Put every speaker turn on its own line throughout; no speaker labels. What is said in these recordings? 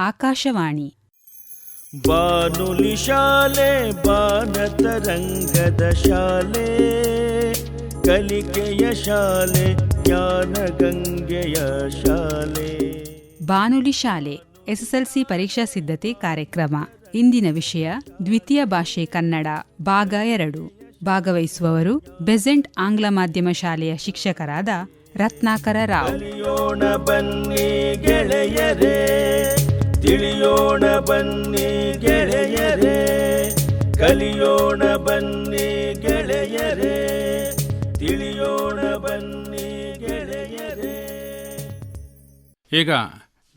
ಆಕಾಶವಾಣಿ.
ಬಾನುಲಿ ಶಾಲೆ ಬಾನತರಂಗದ ಶಾಲೆ ಕಲಿಕೆಯ ಶಾಲೆ ಜ್ಞಾನ ಗಂಗೆಯ ಶಾಲೆ.
ಬಾನುಲಿ ಶಾಲೆ ಎಸ್ಎಸ್ಎಲ್ಸಿ ಪರೀಕ್ಷಾ ಸಿದ್ಧತೆ ಕಾರ್ಯಕ್ರಮ. ಇಂದಿನ ವಿಷಯ ದ್ವಿತೀಯ ಭಾಷೆ ಕನ್ನಡ ಭಾಗ ಎರಡು. ಭಾಗವಹಿಸುವವರು ಬೆಸೆಂಟ್ ಆಂಗ್ಲ ಮಾಧ್ಯಮ ಶಾಲೆಯ ಶಿಕ್ಷಕರಾದ ರತ್ನಾಕರ ರಾವ್.
ಬನ್ನಿ ಗೆಳೆಯರೇ. ತಿಳಿಯೋಣ ಬನ್ನಿ ಗೆಳೆಯರೇ, ಕಲಿಯೋಣ ಬನ್ನಿ ಗೆಳೆಯರೇ, ತಿಳಿಯೋಣ ಬನ್ನಿ ಗೆಳೆಯರೇ.
ಈಗ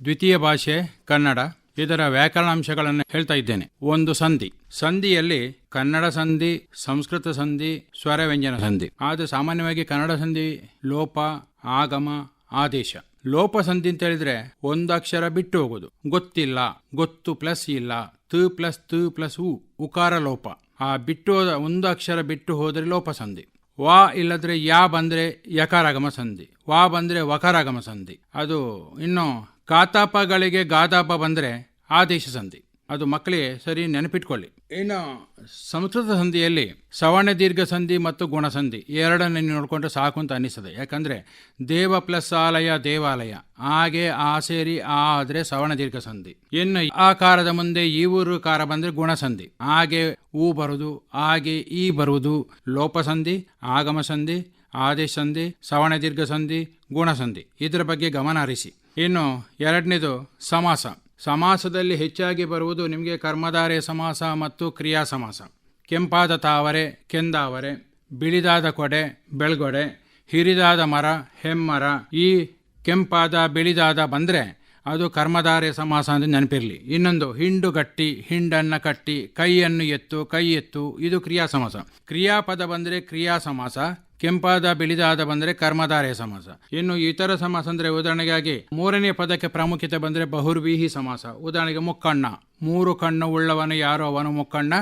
ದ್ವಿತೀಯ ಭಾಷೆ ಕನ್ನಡ. ಇದರ ವ್ಯಾಕರಣಾಂಶಗಳನ್ನು ಹೇಳ್ತಾ ಇದ್ದೇನೆ. ಒಂದು ಸಂಧಿ. ಸಂಧಿಯಲ್ಲಿ ಕನ್ನಡ ಸಂಧಿ, ಸಂಸ್ಕೃತ ಸಂಧಿ ಸ್ವರ ವ್ಯಂಜನ ಸಂಧಿ. ಆದರೆ ಸಾಮಾನ್ಯವಾಗಿ ಕನ್ನಡ ಸಂಧಿ ಲೋಪ, ಆಗಮ, ಆದೇಶ. ಲೋಪ ಸಂಧಿ ಅಂತ ಹೇಳಿದ್ರೆ ಒಂದು ಅಕ್ಷರ ಬಿಟ್ಟು ಹೋಗೋದು. ಗೊತ್ತಿಲ್ಲ, ಗೊತ್ತು ಪ್ಲಸ್ ಇಲ್ಲ, ತು ಪ್ಲಸ್ ತು ಪ್ಲಸ್ ಉ, ಉಕಾರ ಲೋಪ. ಆ ಬಿಟ್ಟು ಹೋದ ಒಂದು ಅಕ್ಷರ ಬಿಟ್ಟು ಹೋದರೆ ಲೋಪ ಸಂಧಿ. ವಾ ಇಲ್ಲದ್ರೆ ಯಾ ಬಂದ್ರೆ ಯಕಾರಾಗಮ ಸಂಧಿ. ವಾ ಬಂದ್ರೆ ವಕಾರಾಗಮ ಸಂಧಿ. ಅದು ಇನ್ನು ಕಾತಾಪಗಳಿಗೆ ಗಾದಾಪ ಬಂದ್ರೆ ಆದೇಶ ಸಂಧಿ. ಅದು ಮಕ್ಕಳಿಗೆ ಸರಿ ನೆನಪಿಟ್ಕೊಳ್ಳಿ. ಇನ್ನು ಸಂಸ್ಕೃತ ಸಂಧಿಯಲ್ಲಿ ಸವರ್ಣ ದೀರ್ಘ ಸಂಧಿ ಮತ್ತು ಗುಣಸಂಧಿ ಎರಡನ್ನ ನೀವು ನೋಡ್ಕೊಂಡ್ರೆ ಸಾಕು ಅಂತ ಅನ್ನಿಸ್ತದೆ. ಯಾಕಂದರೆ ದೇವ ಪ್ಲಸ್ ಆಲಯ ದೇವಾಲಯ. ಹಾಗೆ ಆ ಸೇರಿ ಆ ಆದರೆ ಸವರ್ಣ ದೀರ್ಘ ಸಂಧಿ. ಇನ್ನು ಆಕಾರದ ಮುಂದೆ ಈ ಊರು ಕಾರ ಬಂದರೆ ಗುಣಸಂಧಿ ಹಾಗೆ ಊ ಬರುವುದು ಹಾಗೆ ಈ ಬರುವುದು ಲೋಪ ಸಂಧಿ ಆಗಮ ಸಂಧಿ ಆದೇಶ ಸಂಧಿ ಸವರ್ಣ ದೀರ್ಘ ಸಂಧಿ ಗುಣಸಂಧಿ ಇದರ ಬಗ್ಗೆ ಗಮನ ಹರಿಸಿ. ಇನ್ನು ಎರಡನೇದು ಸಮಾಸ. ಸಮಾಸದಲ್ಲಿ ಹೆಚ್ಚಾಗಿ ಬರುವುದು ನಿಮಗೆ ಕರ್ಮಧಾರೆ ಸಮಾಸ ಮತ್ತು ಕ್ರಿಯಾ ಸಮಾಸ. ಕೆಂಪಾದ ತಾವರೆ, ಕೆಂದಾವರೆ, ಬಿಳಿದಾದ ಕೊಡೆ, ಬೆಳ್ಗೊಡೆ, ಹಿರಿದಾದ ಮರ, ಹೆಮ್ಮರ. ಈ ಕೆಂಪಾದ, ಬಿಳಿದಾದ ಬಂದರೆ ಅದು ಕರ್ಮಧಾರೆ ಸಮಾಸ ಅಂತ ನೆನಪಿರಲಿ. ಇನ್ನೊಂದು, ಹಿಂಡು ಗಟ್ಟಿ, ಹಿಂಡನ್ನು ಕಟ್ಟಿ, ಕೈಯನ್ನು ಎತ್ತು, ಕೈ ಎತ್ತು, ಇದು ಕ್ರಿಯಾ ಸಮಾಸ. ಕ್ರಿಯಾಪದ ಬಂದರೆ ಕ್ರಿಯಾ ಸಮಾಸ, ಕೆಂಪಾದ ಬಿಳಿದಾದ ಬಂದರೆ ಕರ್ಮಧಾರೆ ಸಮಾಸ. ಇನ್ನು ಇತರ ಸಮಾಸ ಅಂದರೆ ಉದಾಹರಣೆಗಾಗಿ ಮೂರನೇ ಪದಕ್ಕೆ ಪ್ರಾಮುಖ್ಯತೆ ಬಂದರೆ ಬಹುರ್ವೀಹಿ ಸಮಾಸ. ಉದಾಹರಣೆಗೆ ಮುಕ್ಕಣ್ಣ. ಮೂರು ಕಣ್ಣು ಉಳ್ಳವನು ಯಾರೋ? ಅವನು ಮುಕ್ಕಣ್ಣ.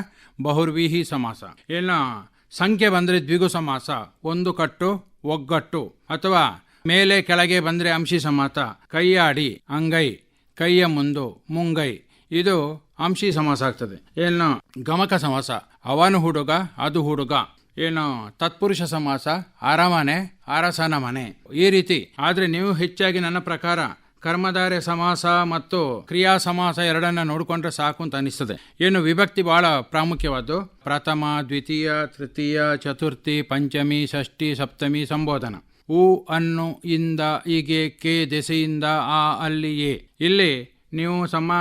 ಬಹುರ್ವೀಹಿ ಸಮಾಸ. ಇನ್ನು ಸಂಖ್ಯೆ ಬಂದರೆ ದ್ವಿಗು ಸಮಾಸ. ಒಂದು ಕಟ್ಟು, ಒಗ್ಗಟ್ಟು. ಅಥವಾ ಮೇಲೆ ಕೆಳಗೆ ಬಂದರೆ ಅಂಶಿ ಸಮಾಸ ಕೈಯಾಡಿ, ಅಂಗೈ, ಕೈಯ ಮುಂದು, ಮುಂಗೈ. ಇದು ಅಂಶಿ ಸಮಾಸ ಆಗ್ತದೆ. ಏನು ಗಮಕ ಸಮಾಸ. ಅವನು ಹುಡುಗ, ಅದು ಹುಡುಗ. ಏನು ತತ್ಪುರುಷ ಸಮಾಸ, ಅರಮನೆ, ಅರಸನ ಮನೆ. ಈ ರೀತಿ. ಆದರೆ ನೀವು ಹೆಚ್ಚಾಗಿ ನನ್ನ ಪ್ರಕಾರ ಕರ್ಮಧಾರೆ ಸಮಾಸ ಮತ್ತು ಕ್ರಿಯಾ ಸಮಾಸ ಎರಡನ್ನ ನೋಡಿಕೊಂಡ್ರೆ ಸಾಕು ಅಂತ ಅನಿಸ್ತದೆ. ಏನು ವಿಭಕ್ತಿ ಬಹಳ ಪ್ರಾಮುಖ್ಯವಾದ್ದು. ಪ್ರಥಮ, ದ್ವಿತೀಯ, ತೃತೀಯ, ಚತುರ್ಥಿ, ಪಂಚಮಿ, ಷಷ್ಠಿ, ಸಪ್ತಮಿ, ಸಂಬೋಧನ. ಉ ಅನ್ನು ಇಂದ ಹೀಗೆ ಕೆ ದೆಸೆಯಿಂದ ಆ ಅಲ್ಲಿಯೇ. ಇಲ್ಲಿ ನೀವು ಸಮ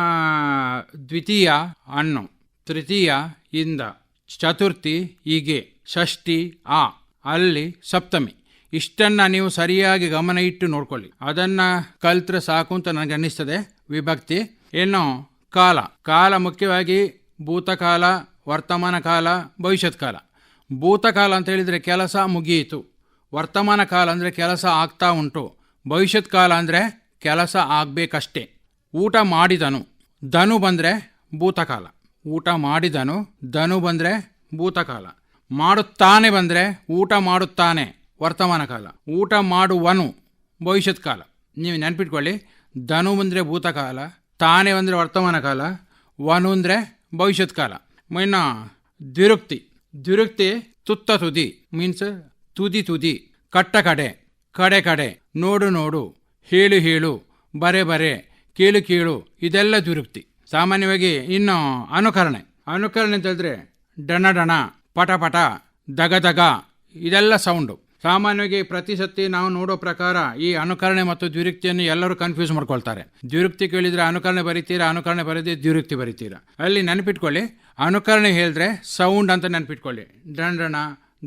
ದ್ವಿತೀಯ ಅನ್ನು, ತೃತೀಯ ಇಂದ, ಚತುರ್ಥಿ ಹೀಗೆ, ಷಷ್ಠಿ ಆ, ಅಲ್ಲಿ ಸಪ್ತಮಿ. ಇಷ್ಟನ್ನು ನೀವು ಸರಿಯಾಗಿ ಗಮನ ಇಟ್ಟು ನೋಡ್ಕೊಳ್ಳಿ. ಅದನ್ನು ಕಲ್ತ್ರೆ ಸಾಕು ಅಂತ ನನಗೆ ಅನ್ನಿಸ್ತದೆ. ವಿಭಕ್ತಿ. ಏನು ಕಾಲ. ಕಾಲ ಮುಖ್ಯವಾಗಿ ಭೂತಕಾಲ, ವರ್ತಮಾನ ಕಾಲ, ಭವಿಷ್ಯತ್ ಕಾಲ. ಭೂತಕಾಲ ಅಂತ ಹೇಳಿದರೆ ಕೆಲಸ ಮುಗಿಯಿತು. ವರ್ತಮಾನ ಕಾಲ ಅಂದರೆ ಕೆಲಸ ಆಗ್ತಾ ಉಂಟು. ಭವಿಷ್ಯತ್ ಕಾಲ ಅಂದರೆ ಕೆಲಸ ಆಗಬೇಕಷ್ಟೇ. ಊಟ ಮಾಡಿದನು, ಧನು ಬಂದರೆ ಭೂತಕಾಲ. ಊಟ ಮಾಡಿದನು, ಧನು ಬಂದರೆ ಭೂತಕಾಲ. ಮಾಡುತ್ತಾನೆ ಬಂದರೆ ಊಟ ಮಾಡುತ್ತಾನೆ ವರ್ತಮಾನ ಕಾಲ. ಊಟ ಮಾಡುವನು ಭವಿಷ್ಯತ್ ಕಾಲ. ನೀವು ನೆನ್ಪಿಟ್ಕೊಳ್ಳಿ, ಧನು ಬಂದರೆ ಭೂತಕಾಲ, ತಾನೇ ಬಂದರೆ ವರ್ತಮಾನ ಕಾಲ, ವನು ಅಂದರೆ ಭವಿಷ್ಯತ್ ಕಾಲ. ಮೈನಾ ದ್ವಿರುಕ್ತಿ. ದ್ವಿರುಕ್ತಿ ತುತ್ತ ತುದಿ ಮೀನ್ಸ್ ತುದಿ ತುದಿ, ಕಟ್ಟ ಕಡೆ ಕಡೆ ಕಡೆ, ನೋಡು ನೋಡು, ಹೇಳು ಹೇಳು, ಬರೆ ಬರೆ, ಕೇಳು ಕೇಳು, ಇದೆಲ್ಲ ದ್ವಿರುಕ್ತಿ. ಸಾಮಾನ್ಯವಾಗಿ ಇನ್ನು ಅನುಕರಣೆ. ಅನುಕರಣೆ ಅಂತ ಹೇಳಿದ್ರೆ ಡಣ ಡಣ, ಪಟ ಪಟ, ದಗ ದಗ, ಇದೆಲ್ಲ ಸೌಂಡು. ಸಾಮಾನ್ಯವಾಗಿ ಪ್ರತಿ ಸತಿ ನಾವು ನೋಡೋ ಪ್ರಕಾರ ಈ ಅನುಕರಣೆ ಮತ್ತು ದ್ವಿರುಕ್ತಿಯನ್ನು ಎಲ್ಲರೂ ಕನ್ಫ್ಯೂಸ್ ಮಾಡ್ಕೊಳ್ತಾರೆ. ದ್ವಿರುಕ್ತಿ ಕೇಳಿದರೆ ಅನುಕರಣೆ ಬರೀತೀರಾ, ಅನುಕರಣೆ ಬರೀದೇ ದ್ವಿರುಕ್ತಿ ಬರೀತೀರಾ? ಅಲ್ಲಿ ನೆನಪಿಟ್ಕೊಳ್ಳಿ, ಅನುಕರಣೆ ಹೇಳಿದ್ರೆ ಸೌಂಡ್ ಅಂತ ನೆನಪಿಟ್ಕೊಳ್ಳಿ. ಡಣ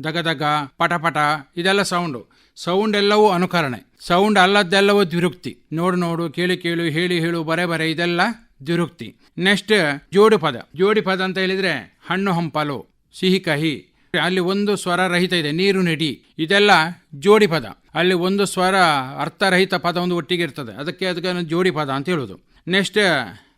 ದಗ ಪಟಪಟ ಪಟ ಪಟ ಇದೆಲ್ಲ ಸೌಂಡು. ಸೌಂಡ್ ಎಲ್ಲವೂ ಅನುಕರಣೆ. ಸೌಂಡ್ ಅಲ್ಲದ್ದೆಲ್ಲವೂ ದ್ವಿರುಕ್ತಿ. ನೋಡು ನೋಡು, ಕೇಳಿ ಕೇಳು, ಹೇಳಿ ಹೇಳು, ಬರೆ ಬರೆ, ಇದೆಲ್ಲ ದ್ವಿರುಕ್ತಿ. ನೆಕ್ಸ್ಟ್, ಜೋಡಿ ಪದ. ಜೋಡಿ ಪದ ಅಂತ ಹೇಳಿದ್ರೆ ಹಣ್ಣು ಹಂಪಲು, ಸಿಹಿ ಕಹಿ. ಅಲ್ಲಿ ಒಂದು ಸ್ವರ ರಹಿತ ಇದೆ, ನೀರು ನೆಡಿ. ಇದೆಲ್ಲ ಜೋಡಿ ಪದ. ಅಲ್ಲಿ ಒಂದು ಸ್ವರ ಅರ್ಥರಹಿತ ಪದ ಒಂದು ಒಟ್ಟಿಗೆ ಇರ್ತದೆ. ಅದಕ್ಕೆ ಅದಕ್ಕೆ ಜೋಡಿ ಪದ ಅಂತ ಹೇಳೋದು. ನೆಕ್ಸ್ಟ್,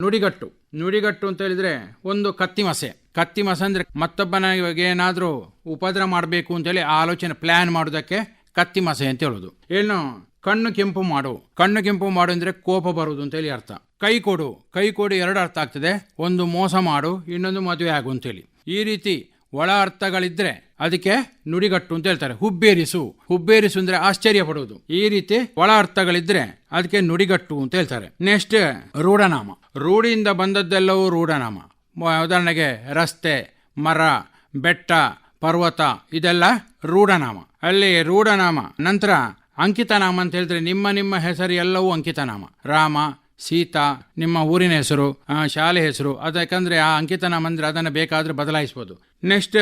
ನುಡಿಗಟ್ಟು. ನುಡಿಗಟ್ಟು ಅಂತ ಹೇಳಿದ್ರೆ ಒಂದು ಕತ್ತಿಮಸೆ ಕತ್ತಿಮಸೆ ಅಂದರೆ ಮತ್ತೊಬ್ಬನ ಇವಾಗ ಏನಾದ್ರೂ ಉಪದ್ರ ಮಾಡಬೇಕು ಅಂತೇಳಿ ಆ ಆಲೋಚನೆ ಪ್ಲಾನ್ ಮಾಡೋದಕ್ಕೆ ಕತ್ತಿಮಸೆ ಅಂತ ಹೇಳೋದು. ಏನು ಕಣ್ಣು ಕೆಂಪು ಮಾಡು. ಕಣ್ಣು ಕೆಂಪು ಮಾಡು ಅಂದ್ರೆ ಕೋಪ ಬರುವುದು ಅಂತೇಳಿ ಅರ್ಥ. ಕೈ ಕೊಡು. ಕೈ ಕೊಡು ಎರಡು ಅರ್ಥ ಆಗ್ತದೆ. ಒಂದು ಮೋಸ ಮಾಡು, ಇನ್ನೊಂದು ಮದುವೆ ಆಗು ಅಂತೇಳಿ ಈ ರೀತಿ ಒಳ ಅರ್ಥಗಳಿದ್ರೆ ಅದಕ್ಕೆ ನುಡಿಗಟ್ಟು ಅಂತ ಹೇಳ್ತಾರೆ. ಹುಬ್ಬೇರಿಸು. ಹುಬ್ಬೇರಿಸು ಅಂದ್ರೆ ಆಶ್ಚರ್ಯ ಪಡುವುದು ಈ ರೀತಿ ಒಳ ಅರ್ಥಗಳಿದ್ರೆ ಅದಕ್ಕೆ ನುಡಿಗಟ್ಟು ಅಂತ ಹೇಳ್ತಾರೆ. ನೆಕ್ಸ್ಟ್ ರೂಢನಾಮ. ರೂಢಿಯಿಂದ ಬಂದದ್ದೆಲ್ಲವೂ ರೂಢನಾಮ. ಉದಾಹರಣೆಗೆ ರಸ್ತೆ, ಮರ, ಬೆಟ್ಟ, ಪರ್ವತ, ಇದೆಲ್ಲ ರೂಢನಾಮ. ಅಲ್ಲಿ ರೂಢನಾಮ. ನಂತರ ಅಂಕಿತನಾಮ ಅಂತ ಹೇಳಿದ್ರೆ ನಿಮ್ಮ ನಿಮ್ಮ ಹೆಸರು ಎಲ್ಲವೂ ಅಂಕಿತನಾಮ. ರಾಮ, ಸೀತಾ, ನಿಮ್ಮ ಊರಿನ ಹೆಸರು ಶಾಲೆ ಹೆಸರು. ಅದಕ್ಕಂದ್ರೆ ಆ ಅಂಕಿತನಾಮ ಅಂದ್ರೆ ಅದನ್ನು ಬೇಕಾದ್ರೆ ಬದಲಾಯಿಸ್ಬೋದು. ನೆಕ್ಸ್ಟ್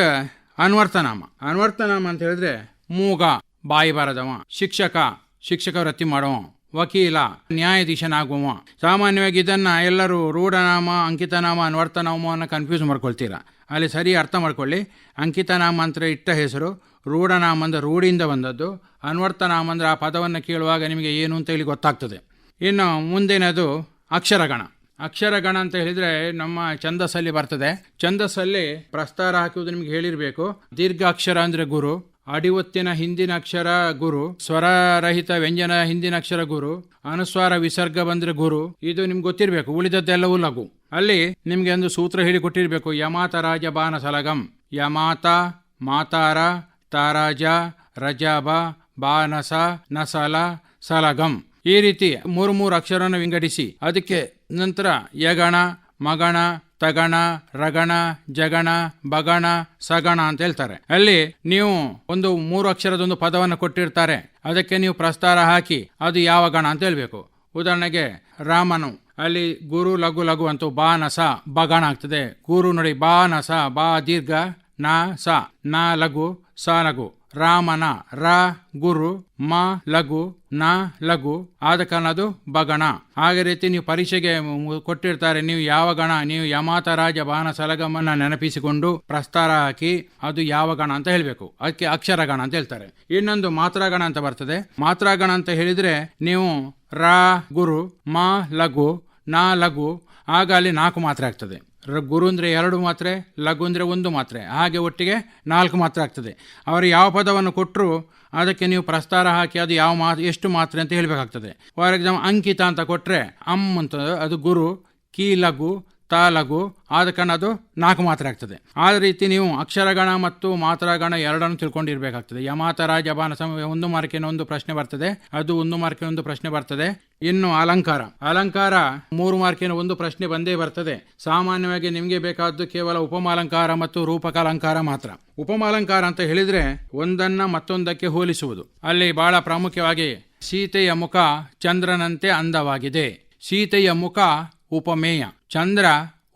ಅನ್ವರ್ತನಾಮ. ಅನ್ವರ್ತನಾಮ ಅಂತ ಹೇಳಿದ್ರೆ ಮೂಗ, ಬಾಯಿ ಬಾರದವ, ಶಿಕ್ಷಕ ಶಿಕ್ಷಕ ವೃತ್ತಿ ಮಾಡುವ ವಕೀಲ ನ್ಯಾಯಾಧೀಶನಾಗುವ ಸಾಮಾನ್ಯವಾಗಿ ಇದನ್ನ ಎಲ್ಲರೂ ರೂಢನಾಮ, ಅಂಕಿತನಾಮ ಅನ್ವರ್ತನಾಮವನ್ನು ಕನ್ಫ್ಯೂಸ್ ಮಾಡ್ಕೊಳ್ತೀರಾ. ಅಲ್ಲಿ ಸರಿ ಅರ್ಥ ಮಾಡ್ಕೊಳ್ಳಿ. ಅಂಕಿತನಾಮ ಅಂತ ಇಟ್ಟ ಹೆಸರು ರೂಢನಾಮ ಅಂದ್ರೆ ರೂಢಿಯಿಂದ ಬಂದದ್ದು. ಅನ್ವರ್ತನಾಮ ಅಂದ್ರೆ ಆ ಪದವನ್ನು ಕೇಳುವಾಗ ನಿಮಗೆ ಏನು ಅಂತ ಹೇಳಿ ಗೊತ್ತಾಗ್ತದೆ. ಇನ್ನು ಮುಂದಿನದು ಅಕ್ಷರಗಣ. ಅಕ್ಷರಗಣ ಅಂತ ಹೇಳಿದ್ರೆ ನಮ್ಮ ಛಂದಸ್ಸಲ್ಲಿ ಬರ್ತದೆ. ಛಂದಸ್ಸಲ್ಲಿ ಪ್ರಸ್ತಾರ ಹಾಕುವುದು ನಿಮ್ಗೆ ಹೇಳಿರಬೇಕು. ದೀರ್ಘ ಅಕ್ಷರ ಅಂದ್ರೆ ಗುರು, ಅಡಿವತ್ತಿನ ಹಿಂದಿನ ಅಕ್ಷರ ಗುರು, ಸ್ವರರಹಿತ ವ್ಯಂಜನ ಹಿಂದಿನ ಅಕ್ಷರ ಗುರು, ಅನುಸ್ವಾರ ವಿಸರ್ಗ ಬಂದ್ರೆ ಗುರು, ಇದು ನಿಮ್ಗೆ ಗೊತ್ತಿರಬೇಕು. ಉಳಿದದ್ದೆಲ್ಲವೂ ಲಘು. ಅಲ್ಲಿ ನಿಮ್ಗೆ ಒಂದು ಸೂತ್ರ ಹೇಳಿ ಕೊಟ್ಟಿರಬೇಕು. ಯಮಾತ ರಾಜ ಬಾನ ಸಲಗಂ. ಯಮಾತ, ಮಾತಾರ, ತಾರಾಜ, ರಜಾಬ, ಬಾನಸ, ನಸಲ, ಸಲಗಂ. ಈ ರೀತಿ ಮೂರು ಮೂರು ಅಕ್ಷರವನ್ನು ವಿಂಗಡಿಸಿ. ಅದಕ್ಕೆ ನಂತರ ಯಗಣ, ಮಗಣ, ತಗಣ, ರಗಣ, ಜಗಣ, ಬಗಣ, ಸಗಣ ಅಂತ ಹೇಳ್ತಾರೆ. ಅಲ್ಲಿ ನೀವು ಒಂದು ಮೂರು ಅಕ್ಷರದ ಒಂದು ಪದವನ್ನು ಕೊಟ್ಟಿರ್ತಾರೆ. ಅದಕ್ಕೆ ನೀವು ಪ್ರಸ್ತಾರ ಹಾಕಿ ಅದು ಯಾವ ಗಣ ಅಂತ ಹೇಳ್ಬೇಕು. ಉದಾಹರಣೆಗೆ ರಾಮನು. ಅಲ್ಲಿ ಗುರು, ಲಘು ಲಘು ಅಂತೂ ಬಾ ನಸ ಬಗಣ ಆಗ್ತದೆ. ಗುರು ನೋಡಿ ಬಾ ನಸ ಬಾ, ದೀರ್ಘ, ನ, ಸ, ನ, ಲಘು, ಸ, ಲಘು. ರಾಮನ, ರ, ಗುರು, ಮ, ಲಘು, ನ, ಲಘು, ಆದ ಕಾರಣ ಅದು ಬಗಣ. ಹಾಗೆ ರೀತಿ ನೀವು ಪರೀಕ್ಷೆಗೆ ಕೊಟ್ಟಿರ್ತಾರೆ. ನೀವು ಯಾವ ಗಣ, ನೀವು ಯಮಾತ, ರಾಜ ಬಾನ ಸಲಗಮನ ನೆನಪಿಸಿಕೊಂಡು ಪ್ರಸ್ತಾರ ಹಾಕಿ ಅದು ಯಾವ ಗಣ ಅಂತ ಹೇಳಬೇಕು. ಅದಕ್ಕೆ ಅಕ್ಷರ ಗಣ ಅಂತ ಹೇಳ್ತಾರೆ. ಇನ್ನೊಂದು ಮಾತ್ರಾಗಣ ಅಂತ ಬರ್ತದೆ. ಮಾತ್ರಾಗಣ ಅಂತ ಹೇಳಿದ್ರೆ ನೀವು ರ, ಗುರು, ಮ, ಲಘು, ನ, ಲಘು, ಆಗ ಅಲ್ಲಿ ನಾಲ್ಕು ಮಾತ್ರ ಆಗ್ತದೆ. ಗುರು ಅಂದರೆ ಎರಡು ಮಾತ್ರೆ ಲಘು ಅಂದರೆ ಒಂದು ಮಾತ್ರೆ. ಹಾಗೆ ಒಟ್ಟಿಗೆ ನಾಲ್ಕು ಮಾತ್ರೆ ಆಗ್ತದೆ. ಅವರು ಯಾವ ಪದವನ್ನು ಕೊಟ್ಟರು ಅದಕ್ಕೆ ನೀವು ಪ್ರಸ್ತಾರ ಹಾಕಿ ಅದು ಯಾವ ಮಾತು ಎಷ್ಟು ಮಾತ್ರೆ ಅಂತ ಹೇಳಬೇಕಾಗ್ತದೆ. ಫಾರ್ ಎಕ್ಸಾಂಪಲ್ ಅಂಕಿತ ಅಂತ ಕೊಟ್ಟರೆ ಅಮ್ ಅಂತ, ಅದು ಗುರು, ಕೀ, ಲಘು ತ ಲಘು, ಆದ ಕಾರಣ ಅದು ನಾಲ್ಕು ಮಾತ್ರ ಆಗ್ತದೆ. ಆ ರೀತಿ ನೀವು ಅಕ್ಷರಗಣ ಮತ್ತು ಮಾತ್ರಗಣ ಎರಡನ್ನು ತಿಳ್ಕೊಂಡಿರ್ಬೇಕಾಗ್ತದೆ. ಯಮಾತರ ಜಬಾನ ಬಾನ ಸಮ, ಒಂದು ಮಾರ್ಕಿನ ಒಂದು ಪ್ರಶ್ನೆ ಬರ್ತದೆ, ಅದು ಒಂದು ಮಾರ್ಕಿನ ಒಂದು ಪ್ರಶ್ನೆ ಬರ್ತದೆ. ಇನ್ನು ಅಲಂಕಾರ. ಅಲಂಕಾರ ಮೂರು ಮಾರ್ಕಿನ ಒಂದು ಪ್ರಶ್ನೆ ಬಂದೇ ಬರ್ತದೆ. ಸಾಮಾನ್ಯವಾಗಿ ನಿಮಗೆ ಬೇಕಾದ್ದು ಕೇವಲ ಉಪಮಾಲಂಕಾರ ಮತ್ತು ರೂಪಕಾಲಂಕಾರ ಮಾತ್ರ. ಉಪಮಾಲಂಕಾರ ಅಂತ ಹೇಳಿದ್ರೆ ಒಂದನ್ನ ಮತ್ತೊಂದಕ್ಕೆ ಹೋಲಿಸುವುದು. ಅಲ್ಲಿ ಬಹಳ ಪ್ರಾಮುಖ್ಯವಾಗಿ ಸೀತೆಯ ಮುಖ ಚಂದ್ರನಂತೆ ಅಂದವಾಗಿದೆ. ಸೀತೆಯ ಮುಖ ಉಪಮೇಯ. ಚಂದ್ರ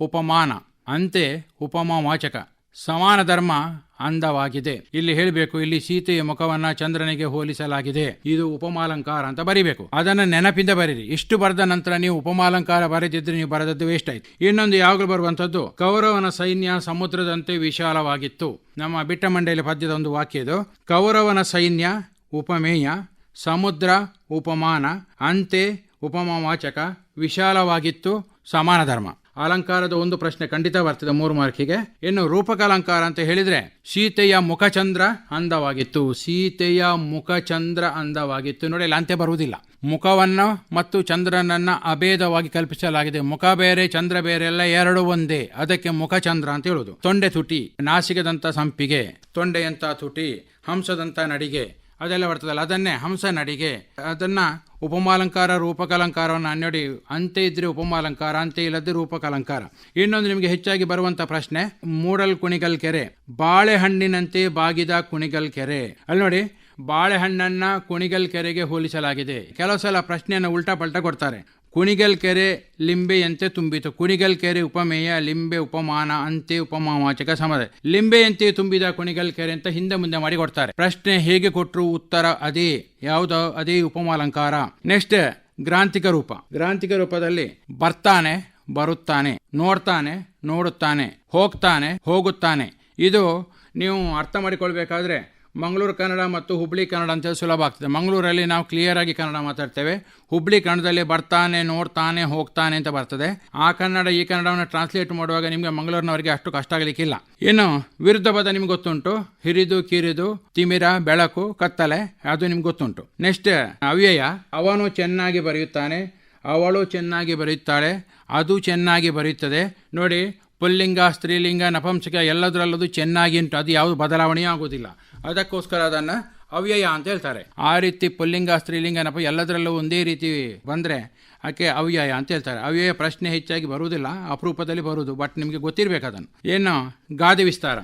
ಉಪಮಾನ, ಅಂತೆ ಉಪಮಾ ವಾಚಕ ಸಮಾನ ಧರ್ಮ ಅಂದವಾಗಿದೆ. ಇಲ್ಲಿ ಹೇಳಬೇಕು, ಇಲ್ಲಿ ಸೀತೆಯ ಮುಖವನ್ನ ಚಂದ್ರನಿಗೆ ಹೋಲಿಸಲಾಗಿದೆ. ಇದು ಉಪಮಾಲಂಕಾರ ಅಂತ ಬರಿಬೇಕು. ಅದನ್ನ ನೆನಪಿಂದ ಬರೀರಿ. ಇಷ್ಟು ಬರೆದ ನಂತರ ನೀವು ಉಪಮಾಲಂಕಾರ ಬರೆದಿದ್ರೆ ನೀವು ಬರೆದದ್ದು ವೇಸ್ಟ್ ಆಯ್ತು. ಇನ್ನೊಂದು ಯಾವಾಗಲೂ ಬರುವಂತದ್ದು ಕೌರವನ ಸೈನ್ಯ ಸಮುದ್ರದಂತೆ ವಿಶಾಲವಾಗಿತ್ತು. ನಮ್ಮ ಬಿಟ್ಟಮಂಡೆಯಲ್ಲಿ ಪದ್ಯದ ಒಂದು ವಾಕ್ಯ ಇದು, ಕೌರವನ ಸೈನ್ಯ ಉಪಮೇಯ, ಸಮುದ್ರ ಉಪಮಾನ, ಅಂತೆ ಉಪಮಾವಾಚಕ, ವಿಶಾಲವಾಗಿತ್ತು ಸಮಾನ ಧರ್ಮ. ಅಲಂಕಾರದ ಒಂದು ಪ್ರಶ್ನೆ ಖಂಡಿತ ಬರ್ತದೆ ಮೂರು ಮಾರ್ಕಿಗೆ. ಇನ್ನು ರೂಪಕಾಲಂಕಾರ ಅಂತ ಹೇಳಿದ್ರೆ, ಸೀತೆಯ ಮುಖಚಂದ್ರ ಅಂದವಾಗಿತ್ತು. ಸೀತೆಯ ಮುಖಚಂದ್ರ ಅಂದವಾಗಿತ್ತು. ನೋಡಿ ಅಂತೆ ಬರುವುದಿಲ್ಲ. ಮುಖವನ್ನು ಮತ್ತು ಚಂದ್ರನನ್ನ ಅಭೇದವಾಗಿ ಕಲ್ಪಿಸಲಾಗಿದೆ. ಮುಖ ಬೇರೆ, ಚಂದ್ರ ಬೇರೆ, ಎಲ್ಲ ಎರಡು ಒಂದೇ. ಅದಕ್ಕೆ ಮುಖಚಂದ್ರ ಅಂತ ಹೇಳುದು ತೊಂಡೆ ತುಟಿ, ನಾಸಿಕದಂತ ಸಂಪಿಗೆ, ತೊಂಡೆಯಂತ ತುಟಿ, ಹಂಸದಂತ ನಡಿಗೆ ಅದೆಲ್ಲ ಬರ್ತದಲ್ಲ? ಅದನ್ನೇ ಹಂಸ ನಡಿಗೆ. ಅದನ್ನು ಉಪಮಾಲಂಕಾರ, ರೂಪಕಾಲಂಕಾರವನ್ನು ನೋಡಿ. ಅಂತೆ ಇದ್ದರೆ ಉಪಮಾಲಂಕಾರ, ಅಂತೆ ಇಲ್ಲದೆ ರೂಪಕಾಲಂಕಾರ. ಇನ್ನೊಂದು ನಿಮಗೆ ಹೆಚ್ಚಾಗಿ ಬರುವಂಥ ಪ್ರಶ್ನೆ, ಮೂಡಲ್ ಕುಣಿಗಲ್ ಕೆರೆ. ಬಾಳೆಹಣ್ಣಿನಂತೆ ಬಾಗಿದ ಕುಣಿಗಲ್ ಕೆರೆ. ಅಲ್ಲಿ ನೋಡಿ, ಬಾಳೆಹಣ್ಣನ್ನು ಕುಣಿಗಲ್ ಕೆರೆಗೆ ಹೋಲಿಸಲಾಗಿದೆ. ಕೆಲವು ಸಲ ಪ್ರಶ್ನೆಯನ್ನು ಉಲ್ಟಾ ಪಲ್ಟಾ ಕೊಡ್ತಾರೆ. ಕುಣಿಗಲ್ ಕೆರೆ ಲಿಂಬೆಯಂತೆ ತುಂಬಿತು. ಕುಣಿಗಲ್ ಕೆರೆ ಉಪಮೇಯ, ಲಿಂಬೆ ಉಪಮಾನ, ಅಂತೆ ಉಪಮಾವಾಚಕ ಸಮದ ಲಿಂಬೆಯಂತೆ ತುಂಬಿದ ಕುಣಿಗಲ್ ಕೆರೆ ಅಂತ ಹಿಂದೆ ಮುಂದೆ ಮಾಡಿ ಕೊಡ್ತಾರೆ. ಪ್ರಶ್ನೆ ಹೇಗೆ ಕೊಟ್ಟರು ಉತ್ತರ ಅದೇ, ಯಾವುದೋ ಅದೇ ಉಪಮಾಲಂಕಾರ. ನೆಕ್ಸ್ಟ್ ಗ್ರಾಂತಿಕ ರೂಪ. ಗ್ರಾಂತಿಕ ರೂಪದಲ್ಲಿ ಬರ್ತಾನೆ, ಬರುತ್ತಾನೆ, ನೋಡ್ತಾನೆ, ನೋಡುತ್ತಾನೆ, ಹೋಗ್ತಾನೆ, ಹೋಗುತ್ತಾನೆ. ಇದು ನೀವು ಅರ್ಥ ಮಾಡಿಕೊಳ್ಬೇಕಾದ್ರೆ ಮಂಗಳೂರು, ಕನ್ನಡ ಮತ್ತು ಹುಬ್ಳಿ, ಕನ್ನಡ ಅಂತ ಹೇಳಿ ಸುಲಭ ಆಗ್ತದೆ. ಮಂಗಳೂರಲ್ಲಿ ನಾವು ಕ್ಲಿಯರ್ ಆಗಿ ಕನ್ನಡ ಮಾತಾಡ್ತೇವೆ. ಹುಬ್ಳಿ ಕನ್ನಡದಲ್ಲಿ ಬರ್ತಾನೆ, ನೋಡ್ತಾನೆ, ಹೋಗ್ತಾನೆ ಅಂತ ಬರ್ತದೆ. ಆ ಕನ್ನಡ, ಈ ಕನ್ನಡವನ್ನು ಟ್ರಾನ್ಸ್ಲೇಟ್ ಮಾಡುವಾಗ ನಿಮಗೆ ಮಂಗಳೂರಿನವರಿಗೆ ಅಷ್ಟು ಕಷ್ಟ ಆಗಲಿಕ್ಕಿಲ್ಲ. ಏನು ವಿರುದ್ಧ ಪದ ನಿಮ್ಗೆ ಗೊತ್ತುಂಟು. ಹಿರಿದು, ಕಿರಿದು, ತಿಮಿರ, ಬೆಳಕು, ಕತ್ತಲೆ, ಅದು ನಿಮ್ಗೆ ಗೊತ್ತುಂಟು. ನೆಕ್ಸ್ಟ್ ಅವ್ಯಯ. ಅವನು ಚೆನ್ನಾಗಿ ಬರೆಯುತ್ತಾನೆ. ಅವಳು ಚೆನ್ನಾಗಿ ಬರೆಯುತ್ತಾಳೆ. ಅದು ಚೆನ್ನಾಗಿ ಬರೆಯುತ್ತದೆ. ನೋಡಿ, ಪುಲ್ಲಿಂಗ, ಸ್ತ್ರೀಲಿಂಗ, ನಪಂಸಕ ಎಲ್ಲದರಲ್ಲದು ಚೆನ್ನಾಗಿ ಉಂಟು. ಅದು ಯಾವುದು ಬದಲಾವಣೆಯೂ ಆಗುವುದಿಲ್ಲ. ಅದಕ್ಕೋಸ್ಕರ ಅದನ್ನು ಅವ್ಯಯ ಅಂತ ಹೇಳ್ತಾರೆ. ಆ ರೀತಿ ಪುಲ್ಲಿಂಗ ಸ್ತ್ರೀಲಿಂಗ ಎಲ್ಲದರಲ್ಲೂ ಒಂದೇ ರೀತಿ ಬಂದರೆ ಆಕೆ ಅವ್ಯಯ ಅಂತ ಹೇಳ್ತಾರೆ. ಅವ್ಯಯ ಪ್ರಶ್ನೆ ಹೆಚ್ಚಾಗಿ ಬರುವುದಿಲ್ಲ, ಅಪರೂಪದಲ್ಲಿ ಬರುವುದು ಬಟ್ ನಿಮಗೆ ಗೊತ್ತಿರಬೇಕು ಅದನ್ನು. ಏನು? ಗಾದೆ ವಿಸ್ತಾರ.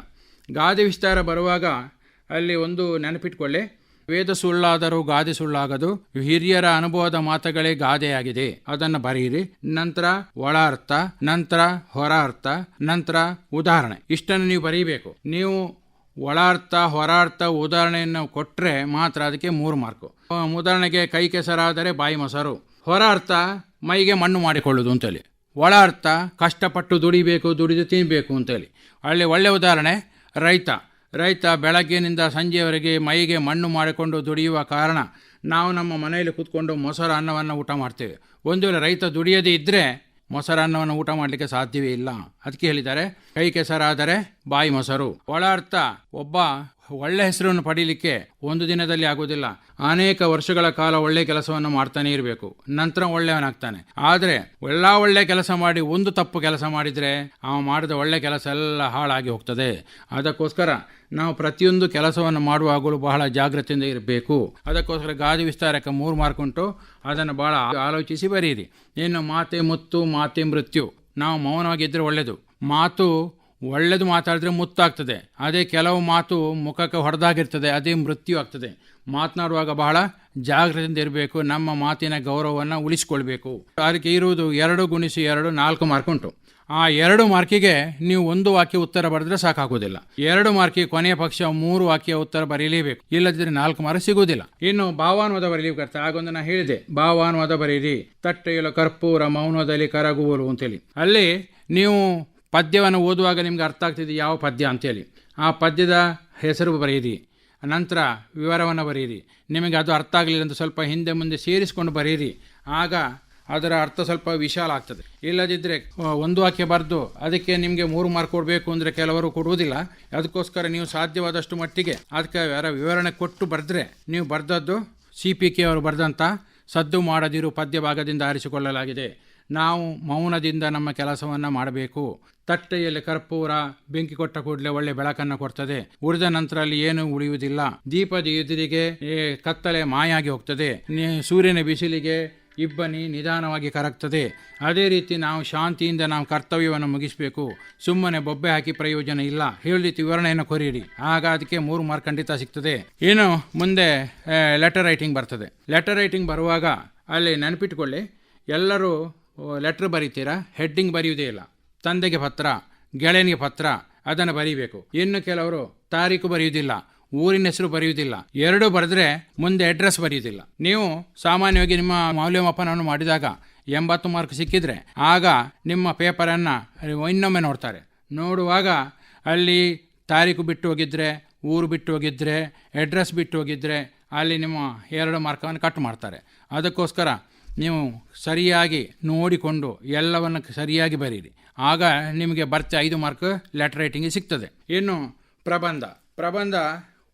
ಗಾದೆ ವಿಸ್ತಾರ ಬರುವಾಗ ಅಲ್ಲಿ ಒಂದು ನೆನಪಿಟ್ಕೊಳ್ಳಿ. ವೇದ ಸುಳ್ಳಾದರೂ ಗಾದೆ ಸುಳ್ಳಾಗದು. ಹಿರಿಯರ ಅನುಭವದ ಮಾತುಗಳೇ ಗಾದೆಯಾಗಿದೆ. ಅದನ್ನು ಬರೆಯಿರಿ. ನಂತರ ಒಳ ಅರ್ಥ ನಂತರ ಹೊರ ಅರ್ಥ ನಂತರ ಉದಾಹರಣೆ. ಇಷ್ಟನ್ನು ನೀವು ಬರೀಬೇಕು. ನೀವು ಒಳ ಹೊರಾರ್ಥ ಉದಾಹರಣೆಯನ್ನು ಕೊಟ್ಟರೆ ಮಾತ್ರ ಅದಕ್ಕೆ ಮೂರು ಮಾರ್ಕು. ಉದಾಹರಣೆಗೆ ಕೈ ಕೆಸರಾದರೆ ಬಾಯಿ ಮೊಸರು. ಹೊರ ಅರ್ಥ ಮೈಗೆ ಮಣ್ಣು ಮಾಡಿಕೊಳ್ಳೋದು ಅಂತೇಳಿ. ಒಳ ಅರ್ಥ ಕಷ್ಟಪಟ್ಟು ದುಡಿಬೇಕು, ದುಡಿದು ತಿನ್ನಬೇಕು ಅಂತೇಳಿ. ಅಲ್ಲಿ ಒಳ್ಳೆ ಉದಾಹರಣೆ, ರೈತ. ರೈತ ಬೆಳಗ್ಗಿನಿಂದ ಸಂಜೆಯವರೆಗೆ ಮೈಗೆ ಮಣ್ಣು ಮಾಡಿಕೊಂಡು ದುಡಿಯುವ ಕಾರಣ ನಾವು ನಮ್ಮ ಮನೆಯಲ್ಲಿ ಕೂತ್ಕೊಂಡು ಮೊಸರು ಅನ್ನವನ್ನು ಊಟ ಮಾಡ್ತೇವೆ. ಒಂದು ವೇಳೆ ರೈತ ದುಡಿಯದೇ ಇದ್ದರೆ ಮೊಸರು ಅನ್ನವನ್ನು ಊಟ ಮಾಡಲಿಕ್ಕೆ ಸಾಧ್ಯವೇ ಇಲ್ಲ. ಅದಕ್ಕೆ ಹೇಳಿದ್ದಾರೆ, ಕೈ ಕೆಸರಾದರೆ ಬಾಯಿ ಮೊಸರು. ಒಳ ಅರ್ಥ ಒಬ್ಬ ಒಳ್ಳೆ ಹೆಸರನ್ನು ಪಡೀಲಿಕ್ಕೆ ಒಂದು ದಿನದಲ್ಲಿ ಆಗುವುದಿಲ್ಲ ಅನೇಕ ವರ್ಷಗಳ ಕಾಲ ಒಳ್ಳೆ ಕೆಲಸವನ್ನು ಮಾಡ್ತಾನೆ ಇರಬೇಕು. ನಂತರ ಒಳ್ಳೆಯವನಾಗ್ತಾನೆ. ಆದರೆ ಎಲ್ಲ ಒಳ್ಳೆ ಕೆಲಸ ಮಾಡಿ ಒಂದು ತಪ್ಪು ಕೆಲಸ ಮಾಡಿದರೆ ಅವ ಮಾಡಿದ ಒಳ್ಳೆ ಕೆಲಸ ಎಲ್ಲ ಹಾಳಾಗಿ ಹೋಗ್ತದೆ. ಅದಕ್ಕೋಸ್ಕರ ನಾವು ಪ್ರತಿಯೊಂದು ಕೆಲಸವನ್ನು ಮಾಡುವಾಗಲೂ ಬಹಳ ಜಾಗ್ರತೆಯಿಂದ ಇರಬೇಕು. ಅದಕ್ಕೋಸ್ಕರ ಗಾದಿ ವಿಸ್ತಾರಕ್ಕೆ ಮೂರು ಮಾರ್ಕ್ ಉಂಟು. ಅದನ್ನು ಬಹಳ ಆಲೋಚಿಸಿ ಬರೆಯಿರಿ. ಇನ್ನು ಮಾತೆ ಮುತ್ತು, ಮಾತೆ ಮೃತ್ಯು. ನಾವು ಮೌನವಾಗಿದ್ದರೆ ಒಳ್ಳೆಯದು ಮಾತು ಒಳ್ಳೆದು ಮಾತಾಡಿದ್ರೆ ಮುತ್ತಾಗ್ತದೆ. ಅದೇ ಕೆಲವು ಮಾತು ಮುಖಕ್ಕೆ ಹೊಡೆದಾಗಿರ್ತದೆ. ಅದೇ ಮೃತ್ಯು ಆಗ್ತದೆ. ಮಾತನಾಡುವಾಗ ಬಹಳ ಜಾಗ್ರತೆಯಿಂದ ಇರಬೇಕು. ನಮ್ಮ ಮಾತಿನ ಗೌರವವನ್ನು ಉಳಿಸ್ಕೊಳ್ಬೇಕು. ಅದಕ್ಕೆ ಇರುವುದು ಎರಡು ಗುಣಿಸಿ ಎರಡು ನಾಲ್ಕು ಮಾರ್ಕ್ ಉಂಟು. ಆ ಎರಡು ಮಾರ್ಕಿಗೆ ನೀವು ಒಂದು ವಾಕ್ಯ ಉತ್ತರ ಬರೆದ್ರೆ ಸಾಕಾಗೋದಿಲ್ಲ ಎರಡು ಮಾರ್ಕಿಗೆ ಕೊನೆಯ ಪಕ್ಷ ಮೂರು ವಾಕ್ಯ ಉತ್ತರ ಬರೀಲೇಬೇಕು. ಇಲ್ಲದಿದ್ದರೆ ನಾಲ್ಕು ಮಾರ್ಕ್ ಸಿಗುವುದಿಲ್ಲ. ಇನ್ನು ಭಾವಾನುವಾದ ಬರೀಲಿಕ್ಕೆ ಆಗೊಂದು ನಾನು ಹೇಳಿದೆ. ಭಾವಾನುವಾದ ಬರೀರಿ. ತಟ್ಟೆಯಲು ಕರ್ಪೂರ ಮೌನದಲ್ಲಿ ಕರಗುವರು ಅಂತೇಳಿ. ಅಲ್ಲಿ ನೀವು ಪದ್ಯವನ್ನು ಓದುವಾಗ ನಿಮ್ಗೆ ಅರ್ಥ ಆಗ್ತಿದೆ ಯಾವ ಪದ್ಯ ಅಂತೇಳಿ. ಆ ಪದ್ಯದ ಹೆಸರು ಬರೆಯಿರಿ. ನಂತರ ವಿವರವನ್ನು ಬರೆಯಿರಿ. ನಿಮಗೆ ಅದು ಅರ್ಥ ಆಗಲಿಲ್ಲ ಅಂತ ಸ್ವಲ್ಪ ಹಿಂದೆ ಮುಂದೆ ಸೇರಿಸ್ಕೊಂಡು ಬರೆಯಿರಿ. ಆಗ ಅದರ ಅರ್ಥ ಸ್ವಲ್ಪ ವಿಶಾಲ ಆಗ್ತದೆ. ಇಲ್ಲದಿದ್ದರೆ ಒಂದು ವಾಕ್ಯ ಬರೆದು ಅದಕ್ಕೆ ನಿಮಗೆ ಮೂರು ಮಾರ್ಕ್ ಕೊಡಬೇಕು ಅಂದರೆ ಕೆಲವರು ಕೊಡುವುದಿಲ್ಲ. ಅದಕ್ಕೋಸ್ಕರ ನೀವು ಸಾಧ್ಯವಾದಷ್ಟು ಮಟ್ಟಿಗೆ ಅದಕ್ಕೆ ಯಾರ ವಿವರಣೆ ಕೊಟ್ಟು ಬರೆದ್ರೆ ನೀವು ಬರೆದದ್ದು ಸಿ ಪಿ ಕೆ ಅವರು ಬರೆದಂಥ ಸದ್ದು ಮಾಡದಿರು ಪದ್ಯ ಭಾಗದಿಂದ ಆರಿಸಿಕೊಳ್ಳಲಾಗಿದೆ. ನಾವು ಮೌನದಿಂದ ನಮ್ಮ ಕೆಲಸವನ್ನು ಮಾಡಬೇಕು. ತಟ್ಟೆಯಲ್ಲಿ ಕರ್ಪೂರ, ಬೆಂಕಿ ಕೊಟ್ಟ ಕೂಡಲೇ ಒಳ್ಳೆ ಬೆಳಕನ್ನು ಕೊಡ್ತದೆ. ಉಳಿದ ನಂತರ ಅಲ್ಲಿ ಏನು ಉಳಿಯುವುದಿಲ್ಲ. ದೀಪದ ಎದುರಿಗೆ ಕತ್ತಲೆ ಮಾಯಾಗಿ ಹೋಗ್ತದೆ. ಸೂರ್ಯನ ಬಿಸಿಲಿಗೆ ಇಬ್ಬನಿ ನಿಧಾನವಾಗಿ ಕರಗ್ತದೆ. ಅದೇ ರೀತಿ ನಾವು ಶಾಂತಿಯಿಂದ ನಾವು ಕರ್ತವ್ಯವನ್ನು ಮುಗಿಸಬೇಕು. ಸುಮ್ಮನೆ ಬೊಬ್ಬೆ ಹಾಕಿ ಪ್ರಯೋಜನ ಇಲ್ಲ. ಹೇಳಿದ ವಿವರಣೆಯನ್ನು ಕೊರಿಯಿರಿ. ಆಗ ಅದಕ್ಕೆ ಮೂರು ಮಾರ್ಕ್ ಖಂಡಿತ ಸಿಗ್ತದೆ. ಏನು ಮುಂದೆ ಲೆಟರ್ ರೈಟಿಂಗ್ ಬರ್ತದೆ. ಲೆಟರ್ ರೈಟಿಂಗ್ ಬರುವಾಗ ಅಲ್ಲಿ ನೆನಪಿಟ್ಕೊಳ್ಳಿ. ಎಲ್ಲರೂ ಲೆಟ್ರ್ ಬರೀತೀರಾ? ಹೆಡ್ಡಿಂಗ್ ಬರೆಯುವುದೇ ಇಲ್ಲ. ತಂದೆಗೆ ಪತ್ರ, ಗೆಳೆಯನಿಗೆ ಪತ್ರ, ಅದನ್ನು ಬರೀಬೇಕು. ಇನ್ನು ಕೆಲವರು ತಾರೀಕು ಬರೆಯುವುದಿಲ್ಲ, ಊರಿನ ಹೆಸರು ಬರೆಯುವುದಿಲ್ಲ. ಎರಡು ಬರೆದ್ರೆ ಮುಂದೆ ಅಡ್ರೆಸ್ ಬರೆಯುವುದಿಲ್ಲ. ನೀವು ಸಾಮಾನ್ಯವಾಗಿ ನಿಮ್ಮ ಮೌಲ್ಯಮಾಪನವನ್ನು ಮಾಡಿದಾಗ ಎಂಬತ್ತು ಮಾರ್ಕ್ ಸಿಕ್ಕಿದ್ರೆ ಆಗ ನಿಮ್ಮ ಪೇಪರನ್ನು ಇನ್ನೊಮ್ಮೆ ನೋಡ್ತಾರೆ. ನೋಡುವಾಗ ಅಲ್ಲಿ ತಾರೀಕು ಬಿಟ್ಟು ಹೋಗಿದ್ರೆ, ಊರು ಬಿಟ್ಟು ಹೋಗಿದ್ರೆ ಅಡ್ರೆಸ್ ಬಿಟ್ಟು ಹೋಗಿದ್ರೆ ಅಲ್ಲಿ ನಿಮ್ಮ ಎರಡು ಮಾರ್ಕವನ್ನು ಕಟ್ ಮಾಡ್ತಾರೆ. ಅದಕ್ಕೋಸ್ಕರ ನೀವು ಸರಿಯಾಗಿ ನೋಡಿಕೊಂಡು ಎಲ್ಲವನ್ನು ಸರಿಯಾಗಿ ಬರೀರಿ. ಆಗ ನಿಮಗೆ ಬರ್ತ ಐದು ಮಾರ್ಕ್ ಲೆಟರ್ ರೈಟಿಂಗ್ ಸಿಗ್ತದೆ. ಇನ್ನು ಪ್ರಬಂಧ. ಪ್ರಬಂಧ,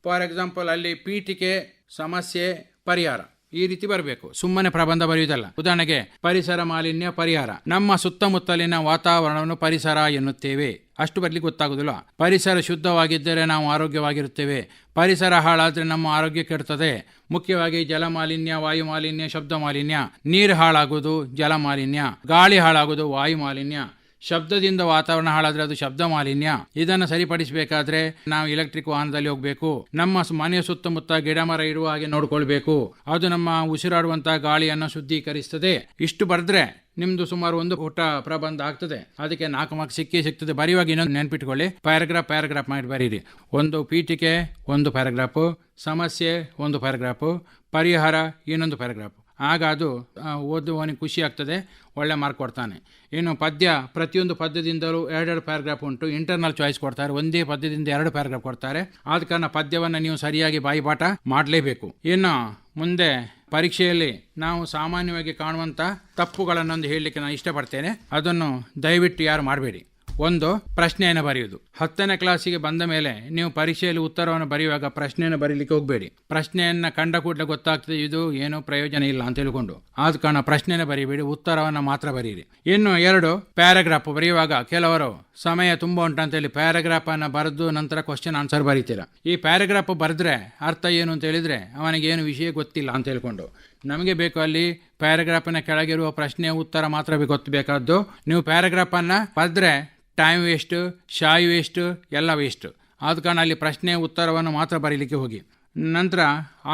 ಫಾರ್ ಎಕ್ಸಾಂಪಲ್ ಅಲ್ಲಿ ಪೀಠಿಕೆ, ಸಮಸ್ಯೆ, ಪರಿಹಾರ. ಈ ರೀತಿ ಬರಬೇಕು. ಸುಮ್ಮನೆ ಪ್ರಬಂಧ ಬರೆಯುವುದಲ್ಲ. ಉದಾಹರಣೆಗೆ, ಪರಿಸರ ಮಾಲಿನ್ಯ ಪರಿಹಾರ. ನಮ್ಮ ಸುತ್ತಮುತ್ತಲಿನ ವಾತಾವರಣವನ್ನು ಪರಿಸರ ಎನ್ನುತ್ತೇವೆ. ಅಷ್ಟು ಬರ್ಲಿಕ್ಕೆ ಗೊತ್ತಾಗೋದಿಲ್ಲ ಪರಿಸರ ಶುದ್ಧವಾಗಿದ್ದರೆ ನಾವು ಆರೋಗ್ಯವಾಗಿರುತ್ತೇವೆ. ಪರಿಸರ ಹಾಳಾದರೆ ನಮ್ಮ ಆರೋಗ್ಯ ಕೆಡ್ತದೆ ಮುಖ್ಯವಾಗಿ ಜಲ ಮಾಲಿನ್ಯ, ವಾಯು ಮಾಲಿನ್ಯ, ಶಬ್ದ ಮಾಲಿನ್ಯ. ನೀರು ಹಾಳಾಗುವುದು ಜಲ ಮಾಲಿನ್ಯ. ಗಾಳಿ ಹಾಳಾಗೋದು ವಾಯು ಮಾಲಿನ್ಯ. ಶಬ್ದದಿಂದ ವಾತಾವರಣ ಹಾಳಾದ್ರೆ ಅದು ಶಬ್ದ ಮಾಲಿನ್ಯ. ಇದನ್ನು ಸರಿಪಡಿಸಬೇಕಾದ್ರೆ ನಾವು ಎಲೆಕ್ಟ್ರಿಕ್ ವಾಹನದಲ್ಲಿ ಹೋಗಬೇಕು. ನಮ್ಮ ಮನೆಯ ಸುತ್ತಮುತ್ತ ಗಿಡ ಮರ ಇರುವ ಹಾಗೆ ನೋಡ್ಕೊಳ್ಬೇಕು. ಅದು ನಮ್ಮ ಉಸಿರಾಡುವಂತಹ ಗಾಳಿಯನ್ನು ಶುದ್ಧೀಕರಿಸ್ತದೆ. ಇಷ್ಟು ಬರೆದ್ರೆ ನಿಮ್ದು ಸುಮಾರು ಒಂದು ಪುಟ ಪ್ರಬಂಧ ಆಗ್ತದೆ. ಅದಕ್ಕೆ ನಾಲ್ಕು ಮಾರ್ಕ್ ಸಿಕ್ಕಿ ಸಿಗ್ತದೆ. ಬರೆಯುವಾಗ ಇನ್ನೊಂದು ನೆನ್ಪಿಟ್ಕೊಳ್ಳಿ. ಪ್ಯಾರಾಗ್ರಾಫ್ ಪ್ಯಾರಾಗ್ರಾಫ್ ಮಾಡಿ ಬರೀರಿ. ಒಂದು ಪೀಠಿಕೆ, ಒಂದು ಪ್ಯಾರಾಗ್ರಾಫು. ಸಮಸ್ಯೆ, ಒಂದು ಪ್ಯಾರಾಗ್ರಾಫು. ಪರಿಹಾರ, ಇನ್ನೊಂದು ಪ್ಯಾರಾಗ್ರಾಫ್. ಆಗ ಅದು ಓದುವವನಿಗೆ ಖುಷಿ ಆಗ್ತದೆ, ಒಳ್ಳೆ ಮಾರ್ಕ್ ಕೊಡ್ತಾನೆ. ಇನ್ನು ಪದ್ಯ, ಪ್ರತಿಯೊಂದು ಪದ್ಯದಿಂದಲೂ ಎರಡೆರಡು ಪ್ಯಾರಾಗ್ರಾಫ್ ಉಂಟು. ಇಂಟರ್ನಲ್ ಚಾಯ್ಸ್ ಕೊಡ್ತಾರೆ. ಒಂದೇ ಪದ್ಯದಿಂದ ಎರಡು ಪ್ಯಾರಾಗ್ರಾಫ್ ಕೊಡ್ತಾರೆ. ಆದ ಕಾರಣ ಪದ್ಯವನ್ನು ನೀವು ಸರಿಯಾಗಿ ಬಾಯಿಪಾಠ ಮಾಡಲೇಬೇಕು. ಇನ್ನು ಮುಂದೆ ಪರೀಕ್ಷೆಯಲ್ಲಿ ನಾವು ಸಾಮಾನ್ಯವಾಗಿ ಕಾಣುವಂಥ ತಪ್ಪುಗಳನ್ನೊಂದು ಹೇಳಲಿಕ್ಕೆ ನಾನು ಇಷ್ಟಪಡ್ತೇನೆ. ಅದನ್ನು ದಯವಿಟ್ಟು ಯಾರು ಮಾಡಬೇಡಿ. ಒಂದು, ಪ್ರಶ್ನೆಯನ್ನು ಬರೆಯುವುದು. ಹತ್ತನೇ ಕ್ಲಾಸಿಗೆ ಬಂದ ಮೇಲೆ ನೀವು ಪರೀಕ್ಷೆಯಲ್ಲಿ ಉತ್ತರವನ್ನು ಬರೆಯುವಾಗ ಪ್ರಶ್ನೆಯನ್ನು ಬರೀಲಿಕ್ಕೆ ಹೋಗಬೇಡಿ. ಪ್ರಶ್ನೆಯನ್ನು ಕಂಡ ಕೂಡಲೇ ಗೊತ್ತಾಗ್ತದೆ, ಇದು ಏನು ಪ್ರಯೋಜನ ಇಲ್ಲ ಅಂತ ಹೇಳಿಕೊಂಡು ಆದ ಕಾರಣ ಪ್ರಶ್ನೆಯನ್ನು ಬರೀಬೇಡಿ, ಉತ್ತರವನ್ನು ಮಾತ್ರ ಬರೀರಿ. ಇನ್ನು ಎರಡು, ಪ್ಯಾರಾಗ್ರಾಫ್ ಬರೆಯುವಾಗ ಕೆಲವರು, ಸಮಯ ತುಂಬ ಉಂಟಂತೇಳಿ ಪ್ಯಾರಾಗ್ರಾಫ್ ಪ್ಯಾರಾಗ್ರಾಫನ್ನು ಬರೆದು ನಂತರ ಕ್ವಶನ್ ಆನ್ಸರ್ ಬರೀತೀರ. ಈ ಪ್ಯಾರಾಗ್ರಾಫ್ ಬರೆದ್ರೆ ಅರ್ಥ ಏನು ಅಂತ ಹೇಳಿದ್ರೆ ಅವನಿಗೆ ಏನು ವಿಷಯ ಗೊತ್ತಿಲ್ಲ ಅಂತ ಹೇಳ್ಕೊಂಡು ನಮಗೆ ಬೇಕು ಅಲ್ಲಿ ಪ್ಯಾರಾಗ್ರಾಫಿನ ಕೆಳಗಿರುವ ಪ್ರಶ್ನೆ ಉತ್ತರ ಮಾತ್ರ ಗೊತ್ತು ಗೊತ್ತಬೇಕಾದ್ದು ನೀವು ಪ್ಯಾರಾಗ್ರಾಫನ್ನು ಬರೆದ್ರೆ ಟೈಮ್ ವೇಸ್ಟು ಶಾಯಿ ವೇಸ್ಟು ಎಲ್ಲ ವೇಸ್ಟು ಆದ ಕಾರಣ ಅಲ್ಲಿ ಪ್ರಶ್ನೆ ಉತ್ತರವನ್ನು ಮಾತ್ರ ಬರೀಲಿಕ್ಕೆ ಹೋಗಿ. ನಂತರ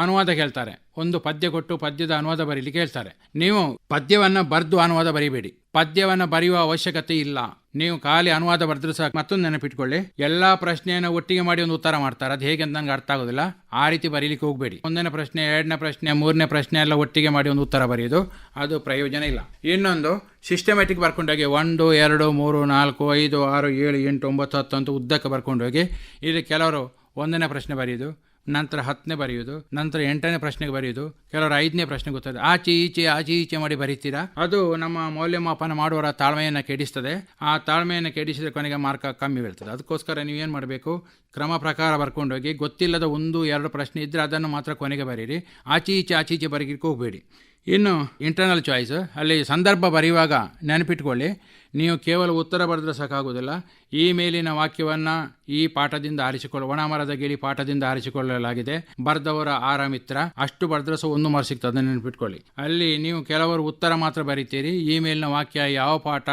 ಅನುವಾದ ಕೇಳ್ತಾರೆ. ಒಂದು ಪದ್ಯ ಕೊಟ್ಟು ಪದ್ಯದ ಅನುವಾದ ಬರೀಲಿಕ್ಕೆ ಹೇಳ್ತಾರೆ. ನೀವು ಪದ್ಯವನ್ನು ಬರೆದು ಅನುವಾದ ಬರೀಬೇಡಿ. ಪದ್ಯವನ್ನು ಬರೆಯುವ ಅವಶ್ಯಕತೆ ಇಲ್ಲ. ನೀವು ಖಾಲಿ ಅನುವಾದ ಬರೆದ್ರೆ ಸಾಕು ಮತ್ತೊಂದು ನೆನಪಿಟ್ಕೊಳ್ಳಿ. ಎಲ್ಲಾ ಪ್ರಶ್ನೆಯನ್ನು ಒಟ್ಟಿಗೆ ಮಾಡಿ ಒಂದು ಉತ್ತರ ಮಾಡ್ತಾರೆ. ಅದು ಹೇಗೆ ಅಂತ ನನಗೆ ಅರ್ಥ ಆಗೋದಿಲ್ಲ. ಆ ರೀತಿ ಬರೀಲಿಕ್ಕೆ ಹೋಗಬೇಡಿ. ಒಂದನೇ ಪ್ರಶ್ನೆ, ಎರಡನೇ ಪ್ರಶ್ನೆ, ಮೂರನೇ ಪ್ರಶ್ನೆ ಎಲ್ಲ ಒಟ್ಟಿಗೆ ಮಾಡಿ ಒಂದು ಉತ್ತರ ಬರೆಯೋದು. ಅದು ಪ್ರಯೋಜನ ಇಲ್ಲ. ಇನ್ನೊಂದು ಸಿಸ್ಟಮ್ಯಾಟಿಕ್ ಬರ್ಕೊಂಡೋಗಿ ಒಂದು, ಎರಡು, ಮೂರು, ನಾಲ್ಕು, ಐದು, ಆರು, ಏಳು, ಎಂಟು, ಒಂಬತ್ತು, ಹತ್ತು ಅಂತ ಉದ್ದಕ್ಕೆ ಬರ್ಕೊಂಡೋಗಿ ಇಲ್ಲಿ ಕೆಲವರು ಒಂದನೇ ಪ್ರಶ್ನೆ ಬರೆಯೋದು. ನಂತರ ಹತ್ತನೇ ಬರೆಯುವುದು, ನಂತರ ಎಂಟನೇ ಪ್ರಶ್ನೆಗೆ ಬರೆಯುವುದು, ಕೆಲವರು ಐದನೇ ಪ್ರಶ್ನೆ ಗೊತ್ತದೆ ಆಚೆ ಈಚೆ ಆಚೆ ಈಚೆ ಮಾಡಿ ಬರೀತೀರಾ? ಅದು ನಮ್ಮ ಮೌಲ್ಯಮಾಪನ ಮಾಡುವವರ ತಾಳ್ಮೆಯನ್ನು ಕೆಡಿಸ್ತದೆ. ಆ ತಾಳ್ಮೆಯನ್ನು ಕೆಡಿಸಿದ ಕೊನೆಗೆ ಮಾರ್ಕ್ ಕಮ್ಮಿ ಬೀಳ್ತದೆ. ಅದಕ್ಕೋಸ್ಕರ ನೀವೇನು ಮಾಡಬೇಕು? ಕ್ರಮ ಪ್ರಕಾರ ಬರ್ಕೊಂಡೋಗಿ ಗೊತ್ತಿಲ್ಲದ ಒಂದು, ಎರಡು ಪ್ರಶ್ನೆ ಇದ್ದರೆ ಅದನ್ನು ಮಾತ್ರ ಕೊನೆಗೆ ಬರೀರಿ. ಆಚೆ ಈಚೆ ಆಚೆ ಈಚೆ ಬರೀಲಿಕ್ಕೆ ಹೋಗಬೇಡಿ. ಇನ್ನು ಇಂಟರ್ನಲ್ ಚಾಯ್ಸ್ ಅಲ್ಲಿ ಸಂದರ್ಭ ಬರೆಯುವಾಗ ನೆನಪಿಟ್ಕೊಳ್ಳಿ. ನೀವು ಕೇವಲ ಉತ್ತರ ಬರೆದ್ರೆ ಸಾಕಾಗೋದಿಲ್ಲ ಈ ಮೇಲಿನ ವಾಕ್ಯವನ್ನು ಈ ಪಾಠದಿಂದ ಆರಿಸಿಕೊಳ್ಳ, ಒಣಮರದ ಗಿಳಿ ಪಾಠದಿಂದ ಆರಿಸಿಕೊಳ್ಳಲಾಗಿದೆ. ಬರೆದವರ ಆರಾಮಿತ್ರ, ಅಷ್ಟು ಬರೆದ್ರೆ ಸಹ ಒಂದು ಮಾರ್ಕ್ ಸಿಗ್ತದೆ, ನೆನಪಿಟ್ಕೊಳ್ಳಿ. ಅಲ್ಲಿ ನೀವು ಕೆಲವರು ಉತ್ತರ ಮಾತ್ರ ಬರೀತೀರಿ ಈ ಮೇಲಿನ ವಾಕ್ಯ ಯಾವ ಪಾಠ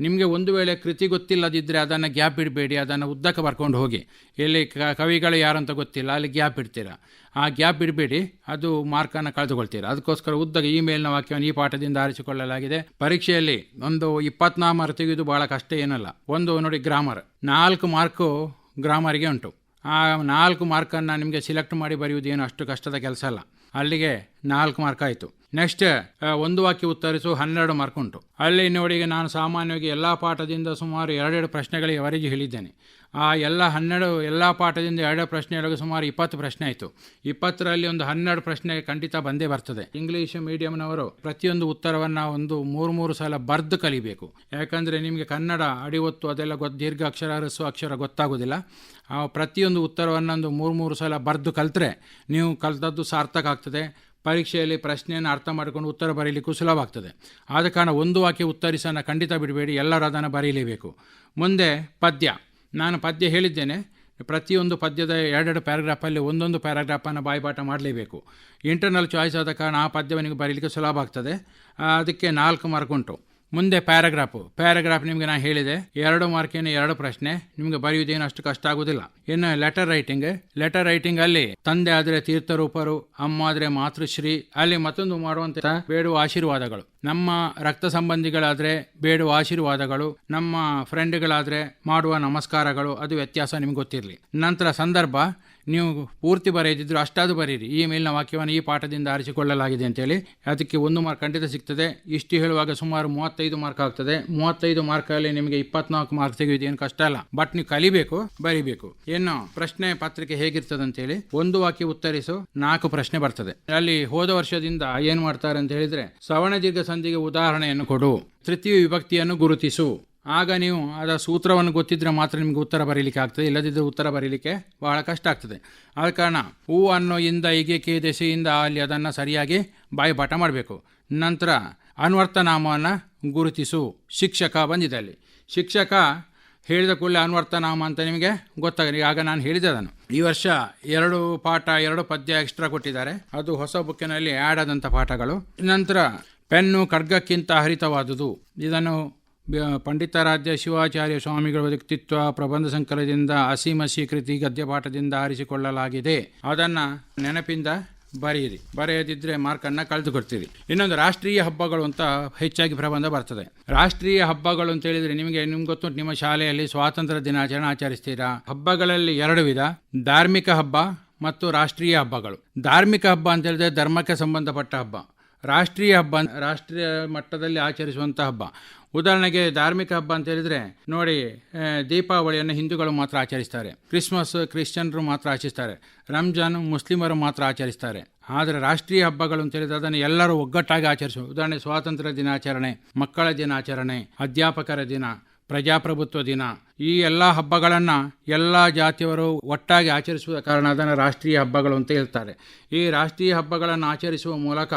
ನಿಮಗೆ ಒಂದು ವೇಳೆ ಕೃತಿ ಗೊತ್ತಿಲ್ಲದಿದ್ದರೆ ಅದನ್ನು ಗ್ಯಾಪ್ ಇಡಬೇಡಿ, ಅದನ್ನು ಉದ್ದಕ್ಕೆ ಬರ್ಕೊಂಡು ಹೋಗಿ. ಇಲ್ಲಿ ಕ- ಕವಿಗಳು ಯಾರಂತ ಗೊತ್ತಿಲ್ಲ, ಅಲ್ಲಿ ಗ್ಯಾಪ್ ಇಡ್ತೀರಾ? ಆ ಗ್ಯಾಪ್ ಇಡಬೇಡಿ, ಅದು ಮಾರ್ಕನ್ನು ಕಳೆದುಕೊಳ್ತೀರಾ? ಅದಕ್ಕೋಸ್ಕರ ಉದ್ದಗೆ ಈ ಮೇಲಿನ ವಾಕ್ಯವನ್ನು ಈ ಪಾಠದಿಂದ ಆರಿಸಿಕೊಳ್ಳಲಾಗಿದೆ. ಪರೀಕ್ಷೆಯಲ್ಲಿ ಒಂದು ಇಪ್ಪತ್ನಾಲ್ಕು ಮಾರ್ಕ್ ತೆಗೆದು ಭಾಳ ಕಷ್ಟ ಏನಲ್ಲ. ಒಂದು ನೋಡಿ ಗ್ರಾಮರ್. ನಾಲ್ಕು ಮಾರ್ಕು ಗ್ರಾಮರಿಗೆ ಉಂಟು. ಆ ನಾಲ್ಕು ಮಾರ್ಕನ್ನು ನಿಮಗೆ ಸಿಲೆಕ್ಟ್ ಮಾಡಿ ಬರೆಯುವುದೇನು ಅಷ್ಟು ಕಷ್ಟದ ಕೆಲಸ ಅಲ್ಲ. ಅಲ್ಲಿಗೆ ನಾಲ್ಕು ಮಾರ್ಕ್ ಆಯಿತು. ನೆಕ್ಸ್ಟ್ ಒಂದು ವಾಕ್ಯ ಉತ್ತರಿಸು, ಹನ್ನೆರಡು ಮಾರ್ಕ್ ಉಂಟು. ಅಲ್ಲಿ ನೋಡಿಗೆ ನಾನು ಸಾಮಾನ್ಯವಾಗಿ ಎಲ್ಲ ಪಾಠದಿಂದ ಸುಮಾರು ಎರಡೆರಡು ಪ್ರಶ್ನೆಗಳಿವರೆಗೆ ಹೇಳಿದ್ದೇನೆ. ಆ ಎಲ್ಲ ಹನ್ನೆರಡು, ಎಲ್ಲ ಪಾಠದಿಂದ ಎರಡು ಪ್ರಶ್ನೆಯೊಳಗೆ ಸುಮಾರು ಇಪ್ಪತ್ತು ಪ್ರಶ್ನೆ ಆಯಿತು. ಇಪ್ಪತ್ತರಲ್ಲಿ ಒಂದು ಹನ್ನೆರಡು ಪ್ರಶ್ನೆ ಖಂಡಿತ ಬಂದೇ ಬರ್ತದೆ. ಇಂಗ್ಲೀಷ್ ಮೀಡಿಯಂನವರು ಪ್ರತಿಯೊಂದು ಉತ್ತರವನ್ನು ಒಂದು ಮೂರು ಮೂರು ಸಲ ಬರೆದು ಕಲಿಬೇಕು. ಯಾಕಂದರೆ ನಿಮಗೆ ಕನ್ನಡ ಅಡಿವತ್ತು ಅದೆಲ್ಲ ಗೊ ದೀರ್ಘ ಅಕ್ಷರ, ಹರಿಸುವ ಅಕ್ಷರ ಗೊತ್ತಾಗೋದಿಲ್ಲ. ಆ ಪ್ರತಿಯೊಂದು ಉತ್ತರವನ್ನೊಂದು ಮೂರು ಮೂರು ಸಲ ಬರೆದು ಕಲಿತ್ರೆ ನೀವು ಕಲಿತದ್ದು ಸಾರ್ಥಕ ಆಗ್ತದೆ. ಪರೀಕ್ಷೆಯಲ್ಲಿ ಪ್ರಶ್ನೆಯನ್ನು ಅರ್ಥ ಮಾಡಿಕೊಂಡು ಉತ್ತರ ಬರೀಲಿಕ್ಕೂ ಸುಲಭ ಆಗ್ತದೆ ಆದ ಕಾರಣ ಒಂದು ವಾಕ್ಯ ಉತ್ತರಿಸೋಣ ಖಂಡಿತ ಬಿಡಬೇಡಿ, ಎಲ್ಲರೂ ಅದನ್ನು ಬರೀಲೇಬೇಕು. ಮುಂದೆ ಪದ್ಯ. ನಾನು ಪದ್ಯ ಹೇಳಿದ್ದೇನೆ. ಪ್ರತಿಯೊಂದು ಪದ್ಯದ ಎರಡೆರಡು ಪ್ಯಾರಾಗ್ರಾಫಲ್ಲಿ ಒಂದೊಂದು ಪ್ಯಾರಾಗ್ರಾಫನ್ನು ಬಾಯ್ಪಾಠ ಮಾಡಲೇಬೇಕು. ಇಂಟರ್ನಲ್ ಚಾಯ್ಸ್ ಆದ ಕಾರಣ ಆ ಪದ್ಯವನಿಗೆ ಬರೀಲಿಕ್ಕೆ ಸುಲಭ ಆಗ್ತದೆ. ಅದಕ್ಕೆ ನಾಲ್ಕು ಮಾರ್ಕ್ ಉಂಟು. ಮುಂದೆ ಪ್ಯಾರಾಗ್ರಾಫು. ಪ್ಯಾರಾಗ್ರಾಫ್ ನಿಮಗೆ ನಾನು ಹೇಳಿದೆ. ಎರಡು ಮಾರ್ಕಿನ ಎರಡು ಪ್ರಶ್ನೆ. ನಿಮಗೆ ಬರೆಯುವುದೇನು ಅಷ್ಟು ಕಷ್ಟ ಆಗುದಿಲ್ಲ. ಇನ್ನು ಲೆಟರ್ ರೈಟಿಂಗ್ ಲೆಟರ್ ರೈಟಿಂಗ್ ಅಲ್ಲಿ ತಂದೆ ಆದ್ರೆ ತೀರ್ಥರೂಪರು, ಅಮ್ಮ ಆದ್ರೆ ಮಾತೃಶ್ರೀ, ಅಲ್ಲಿ ಮತ್ತೊಂದು ಮಾಡುವಂತ ಬೇಡುವ ಆಶೀರ್ವಾದಗಳು. ನಮ್ಮ ರಕ್ತ ಸಂಬಂಧಿಗಳಾದ್ರೆ ಬೇಡುವ ಆಶೀರ್ವಾದಗಳು. ನಮ್ಮ ಫ್ರೆಂಡ್ಗಳಾದ್ರೆ ಮಾಡುವ ನಮಸ್ಕಾರಗಳು. ಅದು ವ್ಯತ್ಯಾಸ ನಿಮ್ಗೆ ಗೊತ್ತಿರಲಿ. ನಂತರ ಸಂದರ್ಭ. ನೀವು ಪೂರ್ತಿ ಬರೆಯದಿದ್ರು ಅಷ್ಟಾದರೂ ಬರೀರಿ. ಈ ಮೇಲಿನ ವಾಕ್ಯವನ್ನು ಈ ಪಾಠದಿಂದ ಆರಿಸಿಕೊಳ್ಳಲಾಗಿದೆ ಅಂತೇಳಿ ಅದಕ್ಕೆ ಒಂದು ಮಾರ್ಕ್ ಖಂಡಿತ ಸಿಗ್ತದೆ. ಇಷ್ಟು ಹೇಳುವಾಗ ಸುಮಾರು ಮೂವತ್ತೈದು ಮಾರ್ಕ್ ಆಗ್ತದೆ. ಮೂವತ್ತೈದು ಮಾರ್ಕಲ್ಲಿ ನಿಮಗೆ ಇಪ್ಪತ್ನಾಲ್ಕು ಮಾರ್ಕ್ ತೆಗೆಯುವುದು ಏನು ಕಷ್ಟ ಅಲ್ಲ. ಬಟ್ ನೀವು ಕಲಿಬೇಕು, ಬರಿಬೇಕು. ಏನು ಪ್ರಶ್ನೆ ಪತ್ರಿಕೆ ಹೇಗಿರ್ತದೆ ಅಂತೇಳಿ ಒಂದು ವಾಕ್ಯ ಉತ್ತರಿಸು, ನಾಲ್ಕು ಪ್ರಶ್ನೆ ಬರ್ತದೆ. ಅಲ್ಲಿ ಹೋದ ವರ್ಷದಿಂದ ಏನು ಮಾಡ್ತಾರೆ ಅಂತ ಹೇಳಿದ್ರೆ ಸವರ್ಣ ದೀರ್ಘ ಸಂಧಿಗೆ ಉದಾಹರಣೆಯನ್ನು ಕೊಡು. ತೃತೀಯ ವಿಭಕ್ತಿಯನ್ನು ಗುರುತಿಸು. ಆಗ ನೀವು ಅದರ ಸೂತ್ರವನ್ನು ಗೊತ್ತಿದ್ದರೆ ಮಾತ್ರ ನಿಮಗೆ ಉತ್ತರ ಬರೀಲಿಕ್ಕೆ ಆಗ್ತದೆ ಇಲ್ಲದಿದ್ದರೆ ಉತ್ತರ ಬರೀಲಿಕ್ಕೆ ಬಹಳ ಕಷ್ಟ ಆಗ್ತದೆ. ಆದ ಕಾರಣ ಹೂ ಅನ್ನೋ ಇಂದ ಹೀಗೆ ದೆಸೆಯಿಂದ ಅಲ್ಲಿ ಅದನ್ನು ಸರಿಯಾಗಿ ಬಾಯಿಪಾಠ ಮಾಡಬೇಕು. ನಂತರ ಅನ್ವರ್ತನಾಮವನ್ನು ಗುರುತಿಸು. ಶಿಕ್ಷಕ ಬಂದಿದೆ ಅಲ್ಲಿ. ಶಿಕ್ಷಕ ಹೇಳಿದ ಕೂಡಲೇ ಅನ್ವರ್ತನಾಮ ಅಂತ ನಿಮಗೆ ಗೊತ್ತಾಗಲಿ ಆಗ ನಾನು ಹೇಳಿದೆ ಅದನ್ನು. ಈ ವರ್ಷ ಎರಡು ಪಾಠ, ಎರಡು ಪದ್ಯ ಎಕ್ಸ್ಟ್ರಾ ಕೊಟ್ಟಿದ್ದಾರೆ. ಅದು ಹೊಸ ಬುಕ್ಕಿನಲ್ಲಿ ಆ್ಯಡ್ ಆದಂಥ ಪಾಠಗಳು. ನಂತರ ಪೆನ್ನು ಖಡ್ಗಕ್ಕಿಂತ ಹರಿತವಾದುದು. ಇದನ್ನು ಪಂಡಿತಾರಾಧ್ಯ ಶಿವಾಚಾರ್ಯ ಸ್ವಾಮಿಗಳ ವ್ಯಕ್ತಿತ್ವ ಪ್ರಬಂಧ ಸಂಕಲದಿಂದ ಅಸೀಮ ಕೃತಿ ಗದ್ಯಪಾಠದಿಂದ ಆರಿಸಿಕೊಳ್ಳಲಾಗಿದೆ. ಅದನ್ನು ನೆನಪಿಂದ ಬರೆಯಿರಿ. ಬರೆಯದಿದ್ದರೆ ಮಾರ್ಕನ್ನು ಕಳೆದುಕೊಡ್ತೀರಿ. ಇನ್ನೊಂದು ರಾಷ್ಟ್ರೀಯ ಹಬ್ಬಗಳು ಅಂತ ಹೆಚ್ಚಾಗಿ ಪ್ರಬಂಧ ಬರ್ತದೆ. ರಾಷ್ಟ್ರೀಯ ಹಬ್ಬಗಳು ಅಂತ ಹೇಳಿದರೆ ನಿಮಗೆ, ನಿಮ್ಗೆ ಗೊತ್ತು, ನಿಮ್ಮ ಶಾಲೆಯಲ್ಲಿ ಸ್ವಾತಂತ್ರ್ಯ ದಿನಾಚರಣೆ ಆಚರಿಸ್ತೀರಾ? ಹಬ್ಬಗಳಲ್ಲಿ ಎರಡು ವಿಧ. ಧಾರ್ಮಿಕ ಹಬ್ಬ ಮತ್ತು ರಾಷ್ಟ್ರೀಯ ಹಬ್ಬಗಳು. ಧಾರ್ಮಿಕ ಹಬ್ಬ ಅಂತ ಹೇಳಿದ್ರೆ ಧರ್ಮಕ್ಕೆ ಸಂಬಂಧಪಟ್ಟ ಹಬ್ಬ. ರಾಷ್ಟ್ರೀಯ ಹಬ್ಬ, ರಾಷ್ಟ್ರೀಯ ಮಟ್ಟದಲ್ಲಿ ಆಚರಿಸುವಂಥ ಹಬ್ಬ. ಉದಾಹರಣೆಗೆ ಧಾರ್ಮಿಕ ಹಬ್ಬ ಅಂತ ಹೇಳಿದ್ರೆ, ನೋಡಿ ದೀಪಾವಳಿಯನ್ನು ಹಿಂದೂಗಳು ಮಾತ್ರ ಆಚರಿಸ್ತಾರೆ. ಕ್ರಿಸ್ಮಸ್ ಕ್ರಿಶ್ಚಿಯನ್ರು ಮಾತ್ರ ಆಚರಿಸ್ತಾರೆ. ರಂಜಾನ್ ಮುಸ್ಲಿಮರು ಮಾತ್ರ ಆಚರಿಸ್ತಾರೆ. ಆದರೆ ರಾಷ್ಟ್ರೀಯ ಹಬ್ಬಗಳು ಅಂತ ಹೇಳಿದ್ರೆ ಅದನ್ನು ಎಲ್ಲರೂ ಒಗ್ಗಟ್ಟಾಗಿ ಆಚರಿಸುವ ಉದಾಹರಣೆ ಸ್ವಾತಂತ್ರ್ಯ ದಿನಾಚರಣೆ, ಮಕ್ಕಳ ದಿನಾಚರಣೆ, ಅಧ್ಯಾಪಕರ ದಿನ, ಪ್ರಜಾಪ್ರಭುತ್ವ ದಿನ, ಈ ಎಲ್ಲ ಹಬ್ಬಗಳನ್ನು ಎಲ್ಲ ಜಾತಿಯವರು ಒಟ್ಟಾಗಿ ಆಚರಿಸುವ ಕಾರಣ ಅದನ್ನು ರಾಷ್ಟ್ರೀಯ ಹಬ್ಬಗಳು ಅಂತ ಹೇಳ್ತಾರೆ. ಈ ರಾಷ್ಟ್ರೀಯ ಹಬ್ಬಗಳನ್ನು ಆಚರಿಸುವ ಮೂಲಕ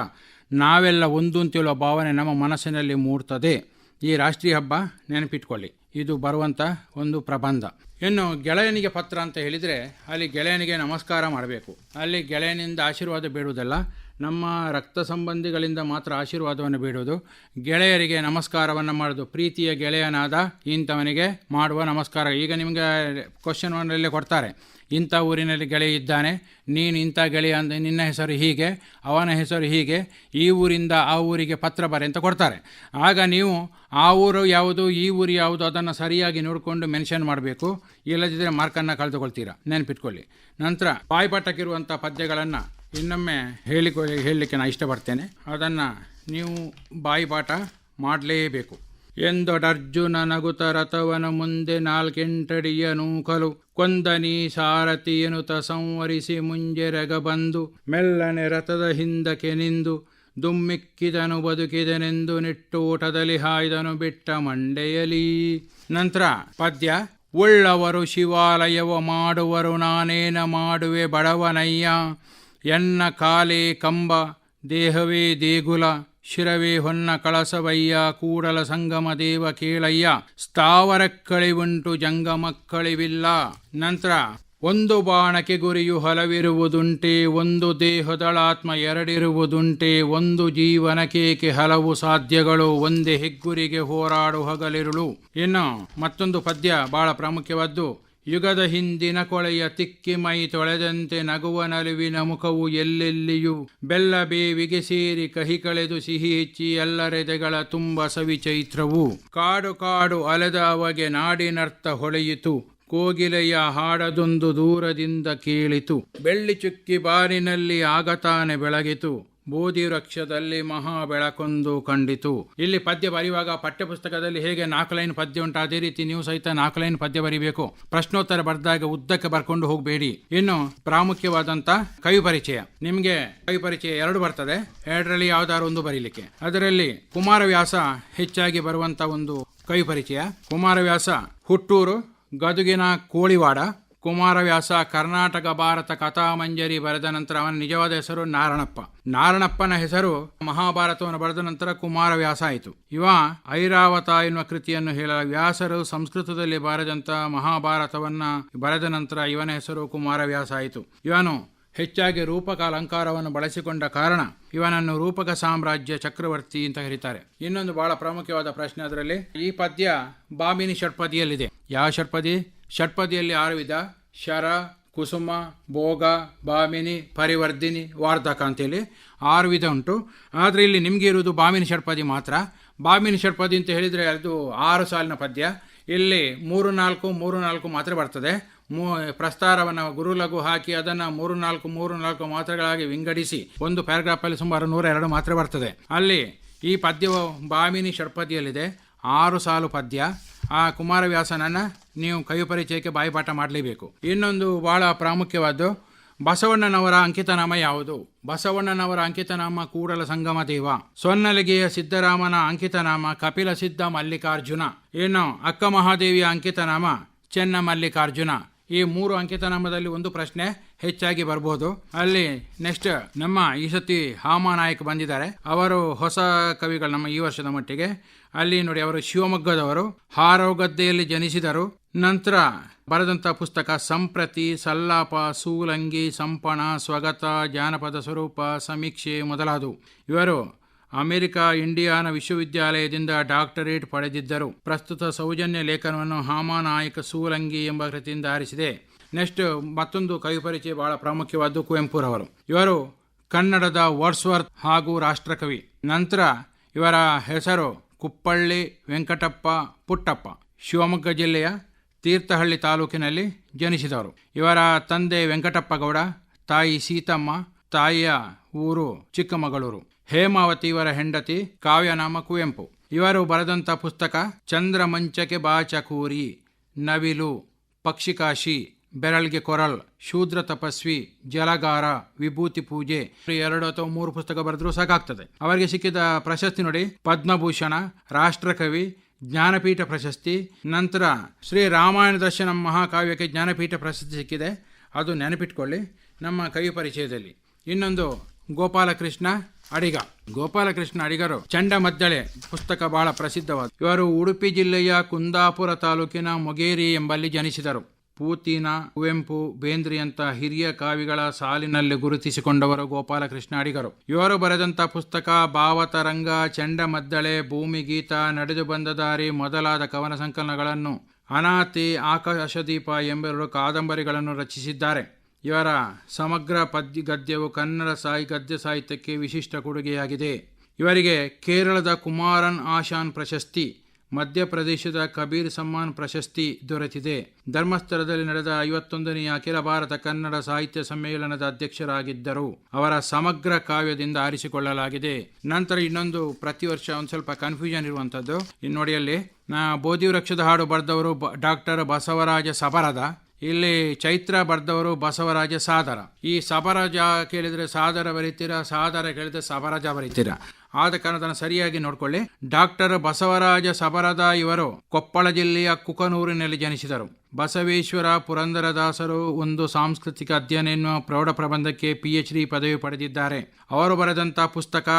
ನಾವೆಲ್ಲ ಒಂದು ಅಂತೇಳುವ ಭಾವನೆ ನಮ್ಮ ಮನಸ್ಸಿನಲ್ಲಿ ಮೂಡ್ತದೆ. ಈ ರಾಷ್ಟ್ರೀಯ ಹಬ್ಬ ನೆನಪಿಟ್ಕೊಳ್ಳಿ. ಇದು ಬರುವಂಥ ಒಂದು ಪ್ರಬಂಧ. ಇನ್ನು ಗೆಳೆಯನಿಗೆ ಪತ್ರ ಅಂತ ಹೇಳಿದರೆ ಅಲ್ಲಿ ಗೆಳೆಯನಿಗೆ ನಮಸ್ಕಾರ ಮಾಡಬೇಕು. ಅಲ್ಲಿ ಗೆಳೆಯನಿಂದ ಆಶೀರ್ವಾದ ಬೇಡುವುದಲ್ಲ, ನಮ್ಮ ರಕ್ತ ಸಂಬಂಧಿಗಳಿಂದ ಮಾತ್ರ ಆಶೀರ್ವಾದವನ್ನು ಬೇಡುವುದು. ಗೆಳೆಯರಿಗೆ ನಮಸ್ಕಾರವನ್ನು ಮಾಡೋದು ಪ್ರೀತಿಯ ಗೆಳೆಯನಾದ ಇಂಥವನಿಗೆ ಮಾಡುವ ನಮಸ್ಕಾರ. ಈಗ ನಿಮಗೆ ಕ್ವಶನ್ ಒನ್ನಲ್ಲೇ ಕೊಡ್ತಾರೆ. ಇಂಥ ಊರಿನಲ್ಲಿ ಗೆಳೆಯ ಇದ್ದಾನೆ. ನೀನು ಇಂಥ ಗೆಳೆಯ ಅಂದರೆ ನಿನ್ನ ಹೆಸರು ಹೀಗೆ, ಅವನ ಹೆಸರು ಹೀಗೆ, ಈ ಊರಿಂದ ಆ ಊರಿಗೆ ಪತ್ರ ಬರೆ ಅಂತ ಕೊಡ್ತಾರೆ. ಆಗ ನೀವು ಆ ಊರು ಯಾವುದು, ಈ ಊರು ಯಾವುದು ಅದನ್ನು ಸರಿಯಾಗಿ ನೋಡಿಕೊಂಡು ಮೆನ್ಷನ್ ಮಾಡಬೇಕು. ಇಲ್ಲದಿದ್ದರೆ ಮಾರ್ಕನ್ನು ಕಳೆದುಕೊಳ್ತೀರಾ? ನೆನಪಿಟ್ಕೊಳ್ಳಿ. ನಂತರ ಬಾಯ್ಪಾಠಕ್ಕಿರುವಂಥ ಪದ್ಯಗಳನ್ನು ಇನ್ನೊಮ್ಮೆ ಹೇಳಿಕೊ, ಹೇಳಲಿಕ್ಕೆ ನಾನು ಇಷ್ಟಪಡ್ತೇನೆ. ಅದನ್ನು ನೀವು ಬಾಯಿಪಾಠ ಮಾಡಲೇಬೇಕು. ಎಂದೊಡರ್ಜುನ ನಗುತ ರಥವನ ಮುಂದೆ ನಾಲ್ಕೆಂಟಡಿಯ ನೂಕಲು, ಕೊಂದನಿ ಸಾರಥಿಯನುತ ಸಂವರಿಸಿ ಮುಂಜೆರಗ ಬಂದು, ಮೆಲ್ಲನೆ ರಥದ ಹಿಂದಕ್ಕೆ ನಿಂದು, ದುಮ್ಮಿಕ್ಕಿದನು ಬದುಕಿದನೆಂದು ನಿಟ್ಟೂಟದಲ್ಲಿ ಹಾಯ್ದನು ಬಿಟ್ಟ ಮಂಡೆಯಲಿ. ನಂತರ, ಪದ್ಯ, ಉಳ್ಳವರು ಶಿವಾಲಯವ ಮಾಡುವರು ನಾನೇನ ಮಾಡುವೆ ಬಡವನಯ್ಯ, ಎನ್ನ ಕಾಲೇ ಕಂಬ, ದೇಹವೇ ದೇಗುಲ ಶಿರವೇ ಹೊನ್ನ ಕಳಸವಯ್ಯ, ಕೂಡಲ ಸಂಗಮ ದೇವ ಕೇಳಯ್ಯ ಸ್ಥಾವರಕ್ಕಳಿವುಂಟು ಜಂಗಮಕ್ಕಳಿವಿಲ್ಲ ನಂತರ, ಒಂದು ಬಾಣಕ್ಕೆ ಗುರಿಯು ಹಲವಿರುವುದುಂಟೆ, ಒಂದು ದೇಹದಳಾತ್ಮ ಎರಡಿರುವುದುಂಟೆ, ಒಂದು ಜೀವನಕೇಕೆ ಹಲವು ಸಾಧ್ಯಗಳು ಒಂದೇ ಹೆಗ್ಗುರಿಗೆ ಹೋರಾಡು ಹಗಲಿರುಳು ಇನ್ನು ಮತ್ತೊಂದು ಪದ್ಯ ಬಹಳ ಪ್ರಾಮುಖ್ಯವಾದ್ದು ಯುಗದ ಹಿಂದಿನ ಕೊಳೆಯ ತಿಕ್ಕಿಮೈ ತೊಳೆದಂತೆ ನಗುವ ನಲುವಿನ ಮುಖವು ಎಲ್ಲೆಲ್ಲಿಯೂ ಬೆಲ್ಲ ಬೇವಿಗೆ ಸೇರಿ ಕಹಿ ಕಳೆದು ಸಿಹಿ ಹೆಚ್ಚಿ ಎಲ್ಲರೆದೆಗಳ ತುಂಬ ಸವಿ ಚೈತ್ರವು ಕಾಡು ಕಾಡು ಅಲೆದ ಅವಗೆ ನಾಡಿನರ್ಥ ಹೊಳೆಯಿತು. ಕೋಗಿಲೆಯ ಹಾಡದೊಂದು ದೂರದಿಂದ ಕೇಳಿತು. ಬೆಳ್ಳಿ ಚುಕ್ಕಿ ಬಾರಿನಲ್ಲಿ ಆಗತಾನೆ ಬೆಳಗಿತು. ಬೋಧಿ ವೃಕ್ಷದಲ್ಲಿ ಮಹಾ ಬೆಳಕೊಂದು ಕಂಡಿತು. ಇಲ್ಲಿ ಪದ್ಯ ಬರೆಯುವಾಗ ಪಠ್ಯಪುಸ್ತಕದಲ್ಲಿ ಹೇಗೆ ನಾಲ್ಕು ಲೈನ್ ಪದ್ಯ ಉಂಟು, ಅದೇ ರೀತಿ ನೀವು ಸಹಿತ ನಾಲ್ಕು ಲೈನ್ ಪದ್ಯ ಬರೀಬೇಕು. ಪ್ರಶ್ನೋತ್ತರ ಬರೆದಾಗ ಉದ್ದಕ್ಕೆ ಬರ್ಕೊಂಡು ಹೋಗಬೇಡಿ. ಇನ್ನು ಪ್ರಾಮುಖ್ಯವಾದಂತ ಕವಿ ಪರಿಚಯ. ನಿಮಗೆ ಕವಿ ಪರಿಚಯ ಎರಡು ಬರ್ತದೆ. ಎರಡರಲ್ಲಿ ಯಾವ್ದಾದ್ರು ಒಂದು ಬರೀಲಿಕ್ಕೆ. ಅದರಲ್ಲಿ ಕುಮಾರವ್ಯಾಸ ಹೆಚ್ಚಾಗಿ ಬರುವಂತ ಒಂದು ಕವಿ ಪರಿಚಯ. ಕುಮಾರವ್ಯಾಸ ಹುಟ್ಟೂರು ಗದುಗಿನ ಕೋಳಿವಾಡ. ಕುಮಾರವ್ಯಾಸ ಕರ್ನಾಟಕ ಭಾರತ ಕಥಾಮಂಜರಿ ಬರೆದ ನಂತರ ಅವನ ನಿಜವಾದ ಹೆಸರು ನಾರಣಪ್ಪ. ನಾರಣಪ್ಪನ ಹೆಸರು ಮಹಾಭಾರತವನ್ನು ಬರೆದ ನಂತರ ಕುಮಾರವ್ಯಾಸ ಆಯಿತು. ಇವ ಐರಾವತ ಎನ್ನುವ ಕೃತಿಯನ್ನು ಹೇಳ, ವ್ಯಾಸರು ಸಂಸ್ಕೃತದಲ್ಲಿ ಬರೆದಂತ ಮಹಾಭಾರತವನ್ನ ಬರೆದ ನಂತರ ಇವನ ಹೆಸರು ಕುಮಾರವ್ಯಾಸ ಆಯಿತು. ಇವನು ಹೆಚ್ಚಾಗಿ ರೂಪಕ ಅಲಂಕಾರವನ್ನು ಬಳಸಿಕೊಂಡ ಕಾರಣ ಇವನನ್ನು ರೂಪಕ ಸಾಮ್ರಾಜ್ಯ ಚಕ್ರವರ್ತಿ ಅಂತ ಕರೀತಾರೆ. ಇನ್ನೊಂದು ಬಹಳ ಪ್ರಾಮುಖ್ಯವಾದ ಪ್ರಶ್ನೆ ಅದರಲ್ಲಿ, ಈ ಪದ್ಯ ಬಾಮಿನಿ ಷಟ್ಪದಿಯಲ್ಲಿದೆ. ಯಾವ ಷಟ್ಪದಿ? ಷಟ್ಪದಿಯಲ್ಲಿ ಆರು ವಿಧ. ಶರ, ಕುಸುಮ, ಭೋಗ, ಬಾಮಿನಿ ಪರಿವರ್ಧಿನಿ ವಾರ್ಧಕ ಅಂತೇಳಿ ಆರು ವಿಧ ಉಂಟು. ಆದರೆ ಇಲ್ಲಿ ನಿಮಗೆ ಇರುವುದು ಬಾಮಿನಿ ಷಟ್ಪದಿ ಮಾತ್ರ. ಬಾಮಿನಿ ಷಟ್ಪದಿ ಅಂತ ಹೇಳಿದರೆ ಅದು ಆರು ಸಾಲಿನ ಪದ್ಯ. ಇಲ್ಲಿ ಮೂರು ನಾಲ್ಕು ಮೂರು ನಾಲ್ಕು ಮಾತ್ರ ಬರ್ತದೆ. ಮೂ, ಪ್ರಸ್ತಾರವನ್ನು ಗುರುಲಘು ಹಾಕಿ ಅದನ್ನು ಮೂರು ನಾಲ್ಕು ಮೂರು ನಾಲ್ಕು ಮಾತ್ರೆಗಳಾಗಿ ವಿಂಗಡಿಸಿ ಒಂದು ಪ್ಯಾರಾಗ್ರಾಫಲ್ಲಿ ಸುಮಾರು ನೂರ ಎರಡು ಮಾತ್ರೆ ಬರ್ತದೆ. ಅಲ್ಲಿ ಈ ಪದ್ಯವು ಬಾಮಿನಿ ಷಟ್ಪದಿಯಲ್ಲಿದೆ. ಆರು ಸಾಲು ಪದ್ಯ. ಆ ಕುಮಾರವ್ಯಾಸನನ್ನು ನೀವು ಕೈ ಪರಿಚಯಕ್ಕೆ ಬಾಯಿಪಾಠ ಮಾಡಲೇಬೇಕು. ಇನ್ನೊಂದು ಬಹಳ ಪ್ರಾಮುಖ್ಯವಾದ್ದು, ಬಸವಣ್ಣನವರ ಅಂಕಿತನಾಮ ಯಾವುದು? ಬಸವಣ್ಣನವರ ಅಂಕಿತನಾಮ ಕೂಡಲ ಸಂಗಮ ದೇವ. ಸೊನ್ನಲಿಗೆಯ ಸಿದ್ದರಾಮನ ಅಂಕಿತನಾಮ ಕಪಿಲ ಸಿದ್ಧ ಮಲ್ಲಿಕಾರ್ಜುನ. ಏನು ಅಕ್ಕ ಮಹಾದೇವಿಯ ಅಂಕಿತನಾಮ ಚೆನ್ನ ಮಲ್ಲಿಕಾರ್ಜುನ ಈ ಮೂರು ಅಂಕಿತನಾಮದಲ್ಲಿ ಒಂದು ಪ್ರಶ್ನೆ ಹೆಚ್ಚಾಗಿ ಬರ್ಬೋದು. ಅಲ್ಲಿ ನೆಕ್ಸ್ಟ್ ನಮ್ಮ ಈ ಸತಿ ಹಾಮಾನಾಯಕ್ ಬಂದಿದ್ದಾರೆ. ಅವರು ಹೊಸ ಕವಿಗಳು ನಮ್ಮ ಈ ವರ್ಷದ ಮಟ್ಟಿಗೆ. ಅಲ್ಲಿ ನೋಡಿ ಅವರು ಶಿವಮೊಗ್ಗದವರು. ಹಾರೋಗದ್ದೆಯಲ್ಲಿ ಜನಿಸಿದರು. ನಂತರ ಬರೆದಂಥ ಪುಸ್ತಕ ಸಂಪ್ರತಿ, ಸಲ್ಲಾಪ, ಸೂಲಂಗಿ ಸಂಪಣ ಸ್ವಗತ, ಜಾನಪದ ಸ್ವರೂಪ, ಸಮೀಕ್ಷೆ ಮೊದಲಾದವು. ಇವರು ಅಮೆರಿಕ, ಇಂಡಿಯಾನ ವಿಶ್ವವಿದ್ಯಾಲಯದಿಂದ ಡಾಕ್ಟರೇಟ್ ಪಡೆದಿದ್ದರು. ಪ್ರಸ್ತುತ ಸೌಜನ್ಯ ಲೇಖನವನ್ನು ಹಾಮಾನಾಯಕ ಸೂಲಂಗಿ ಎಂಬ ಕೃತಿಯಿಂದ ಆರಿಸಿದೆ. ನೆಕ್ಸ್ಟ್ ಮತ್ತೊಂದು ಕವಿ ಪರಿಚಯ ಬಹಳ ಪ್ರಾಮುಖ್ಯವಾದ್ದು ಕುವೆಂಪುರವರು ಇವರು ಕನ್ನಡದ ವರ್ಡ್ಸ್ವರ್ತ್ ಹಾಗೂ ರಾಷ್ಟ್ರಕವಿ. ನಂತರ ಇವರ ಹೆಸರು ಕುಪ್ಪಳ್ಳಿ, ವೆಂಕಟಪ್ಪ, ಪುಟ್ಟಪ್ಪ. ಶಿವಮೊಗ್ಗ ಜಿಲ್ಲೆಯ ತೀರ್ಥಹಳ್ಳಿ ತಾಲೂಕಿನಲ್ಲಿ ಜನಿಸಿದವರು. ಇವರ ತಂದೆ ವೆಂಕಟಪ್ಪ ಗೌಡ, ತಾಯಿ ಸೀತಮ್ಮ, ತಾಯಿಯ ಊರು ಚಿಕ್ಕಮಗಳೂರು. ಹೇಮಾವತಿ ಇವರ ಹೆಂಡತಿ ಕಾವ್ಯನಾಮ ಕುವೆಂಪು ಇವರು ಬರೆದಂಥ ಪುಸ್ತಕ ಚಂದ್ರಮಂಚಕ್ಕೆ ಬಾಚಕೂರಿ ನವಿಲು, ಪಕ್ಷಿಕಾಶಿ, ಬೆರಳ್ಗೆ ಕೊರಲ್, ಶೂದ್ರ ತಪಸ್ವಿ, ಜಲಗಾರ, ವಿಭೂತಿ ಪೂಜೆ ಎರಡು ಅಥವಾ ಮೂರು ಪುಸ್ತಕ ಬರೆದರೂ ಸಾಕಾಗ್ತದೆ. ಅವರಿಗೆ ಸಿಕ್ಕಿದ ಪ್ರಶಸ್ತಿ ನೋಡಿ, ಪದ್ಮಭೂಷಣ, ರಾಷ್ಟ್ರಕವಿ, ಜ್ಞಾನಪೀಠ ಪ್ರಶಸ್ತಿ, ನಂತರ ಶ್ರೀ ರಾಮಾಯಣ ದರ್ಶನ ಮಹಾಕಾವ್ಯಕ್ಕೆ ಜ್ಞಾನಪೀಠ ಪ್ರಶಸ್ತಿ ಸಿಕ್ಕಿದೆ. ಅದು ನೆನಪಿಟ್ಕೊಳ್ಳಿ ನಮ್ಮ ಕವಿ ಪರಿಚಯದಲ್ಲಿ. ಇನ್ನೊಂದು ಗೋಪಾಲಕೃಷ್ಣ ಅಡಿಗ, ಗೋಪಾಲಕೃಷ್ಣ ಅಡಿಗರು, ಚಂಡ ಮದ್ದಳೆ, ಪುಸ್ತಕ ಬಹಳ ಪ್ರಸಿದ್ಧವಾದ. ಇವರು ಉಡುಪಿ ಜಿಲ್ಲೆಯ ಕುಂದಾಪುರ ತಾಲೂಕಿನ ಮೊಗೇರಿ ಎಂಬಲ್ಲಿ ಜನಿಸಿದರು. ಪೂತಿನ, ಕುವೆಂಪು, ಬೇಂದ್ರಿಯಂತ ಹಿರಿಯ ಕಾವಿಗಳ ಸಾಲಿನಲ್ಲಿ ಗುರುತಿಸಿಕೊಂಡವರು ಗೋಪಾಲಕೃಷ್ಣ ಅಡಿಗರು. ಇವರು ಬರೆದಂಥ ಪುಸ್ತಕ ಭಾವತರಂಗ ಚಂಡಮದ್ದಳೆ ಭೂಮಿಗೀತ, ನಡೆದು ಬಂದ ದಾರಿ ಮೊದಲಾದ ಕವನ ಸಂಕಲನಗಳನ್ನು ಅನಾತಿ, ಆಕಾಶದೀಪ ಎಂಬೆರಡು ಕಾದಂಬರಿಗಳನ್ನು ರಚಿಸಿದ್ದಾರೆ. ಇವರ ಸಮಗ್ರ ಪದ್ಯ ಗದ್ಯವು ಕನ್ನಡ ಸಾಹಿ ಗದ್ಯ ಸಾಹಿತ್ಯಕ್ಕೆ ವಿಶಿಷ್ಟ ಕೊಡುಗೆಯಾಗಿದೆ. ಇವರಿಗೆ ಕೇರಳದ ಕುಮಾರನ್ ಆಶಾನ್ ಪ್ರಶಸ್ತಿ, ಮಧ್ಯಪ್ರದೇಶದ ಕಬೀರ್ ಸಮ್ಮಾನ್ ಪ್ರಶಸ್ತಿ ದೊರೆತಿದೆ. ಧರ್ಮಸ್ಥಳದಲ್ಲಿ ನಡೆದ ಐವತ್ತೊಂದನೆಯ ಅಖಿಲ ಭಾರತ ಕನ್ನಡ ಸಾಹಿತ್ಯ ಸಮ್ಮೇಳನದ ಅಧ್ಯಕ್ಷರಾಗಿದ್ದರು. ಅವರ ಸಮಗ್ರ ಕಾವ್ಯದಿಂದ ಆರಿಸಿಕೊಳ್ಳಲಾಗಿದೆ. ನಂತರ ಇನ್ನೊಂದು, ಪ್ರತಿ ವರ್ಷ ಒಂದು ಸ್ವಲ್ಪ ಕನ್ಫ್ಯೂಷನ್ ಇರುವಂಥದ್ದು ಇನ್ನು ನೋಡಿ ಬೋಧಿ ವೃಕ್ಷದ ಹಾಡು ಬರೆದವರು ಡಾಕ್ಟರ್ ಬಸವರಾಜ ಸಬರದ. ಇಲ್ಲಿ ಚೈತ್ರ ಬರೆದವರು ಬಸವರಾಜ ಸಾದರ. ಈ ಸಬರಾಜ ಕೇಳಿದರೆ ಸಾದರ ಬರೀತೀರಾ? ಸಾದರ ಕೇಳಿದರೆ ಸಬರಾಜ ಬರೀತೀರಾ? ಆದ ಕಾರಣ ಅದನ್ನು ಸರಿಯಾಗಿ ನೋಡ್ಕೊಳ್ಳಿ. ಡಾಕ್ಟರ್ ಬಸವರಾಜ ಸಬರದ ಇವರು ಕೊಪ್ಪಳ ಜಿಲ್ಲೆಯ ಕುಕನೂರಿನಲ್ಲಿ ಜನಿಸಿದರು. ಬಸವೇಶ್ವರ ಪುರಂದರದಾಸರು ಒಂದು ಸಾಂಸ್ಕೃತಿಕ ಅಧ್ಯಯನ ಎನ್ನುವ ಪ್ರೌಢ ಪ್ರಬಂಧಕ್ಕೆ ಪಿ ಎಚ್ ಡಿ ಪದವಿ ಪಡೆದಿದ್ದಾರೆ. ಅವರು ಬರೆದಂಥ ಪುಸ್ತಕ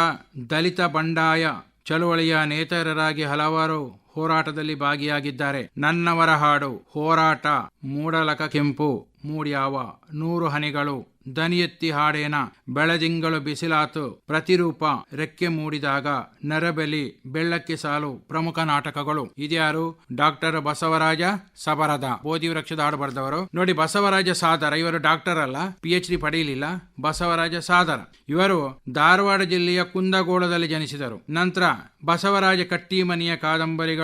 ದಲಿತ ಬಂಡಾಯ ಚಳುವಳಿಯ ನೇತಾರರಾಗಿ ಹಲವಾರು ಹೋರಾಟದಲ್ಲಿ ಭಾಗಿಯಾಗಿದ್ದಾರೆ. ನನ್ನವರ ಹಾಡು, ಹೋರಾಟ, ಮೂಡಲಕ ಕೆಂಪು, ಮೂಡ್ಯಾವ, ನೂರು ಹನಿಗಳು ದನಿಯೆತ್ತಿ ಹಾಡೇನ, ಬೆಳದಿಂಗಳು ಬಿಸಿಲಾತು, ಪ್ರತಿರೂಪ, ರೆಕ್ಕೆ ಮೂಡಿದಾಗ, ನರಬಲಿ, ಬೆಳ್ಳಕ್ಕೆ ಸಾಲು, ಪ್ರಮುಖ ನಾಟಕಗಳು. ಇದ್ಯಾರು? ಡಾಕ್ಟರ್ ಬಸವರಾಜ ಸಬರದ. ಬೋಧಿ ವೃಕ್ಷದ ಹಾಡು ಬರೆದವರು ನೋಡಿ, ಬಸವರಾಜ ಸಾದರ, ಇವರು ಡಾಕ್ಟರ್ ಅಲ್ಲ ಪಿ ಎಚ್ ಡಿ ಪಡೆಯಲಿಲ್ಲ. ಬಸವರಾಜ ಸಾದರ. ಇವರು ಧಾರವಾಡ ಜಿಲ್ಲೆಯ ಕುಂದಗೋಳದಲ್ಲಿ ಜನಿಸಿದರು. ನಂತರ ಬಸವರಾಜ ಕಟ್ಟಿಮನಿಯ ಕಾದಂಬರಿಗಳು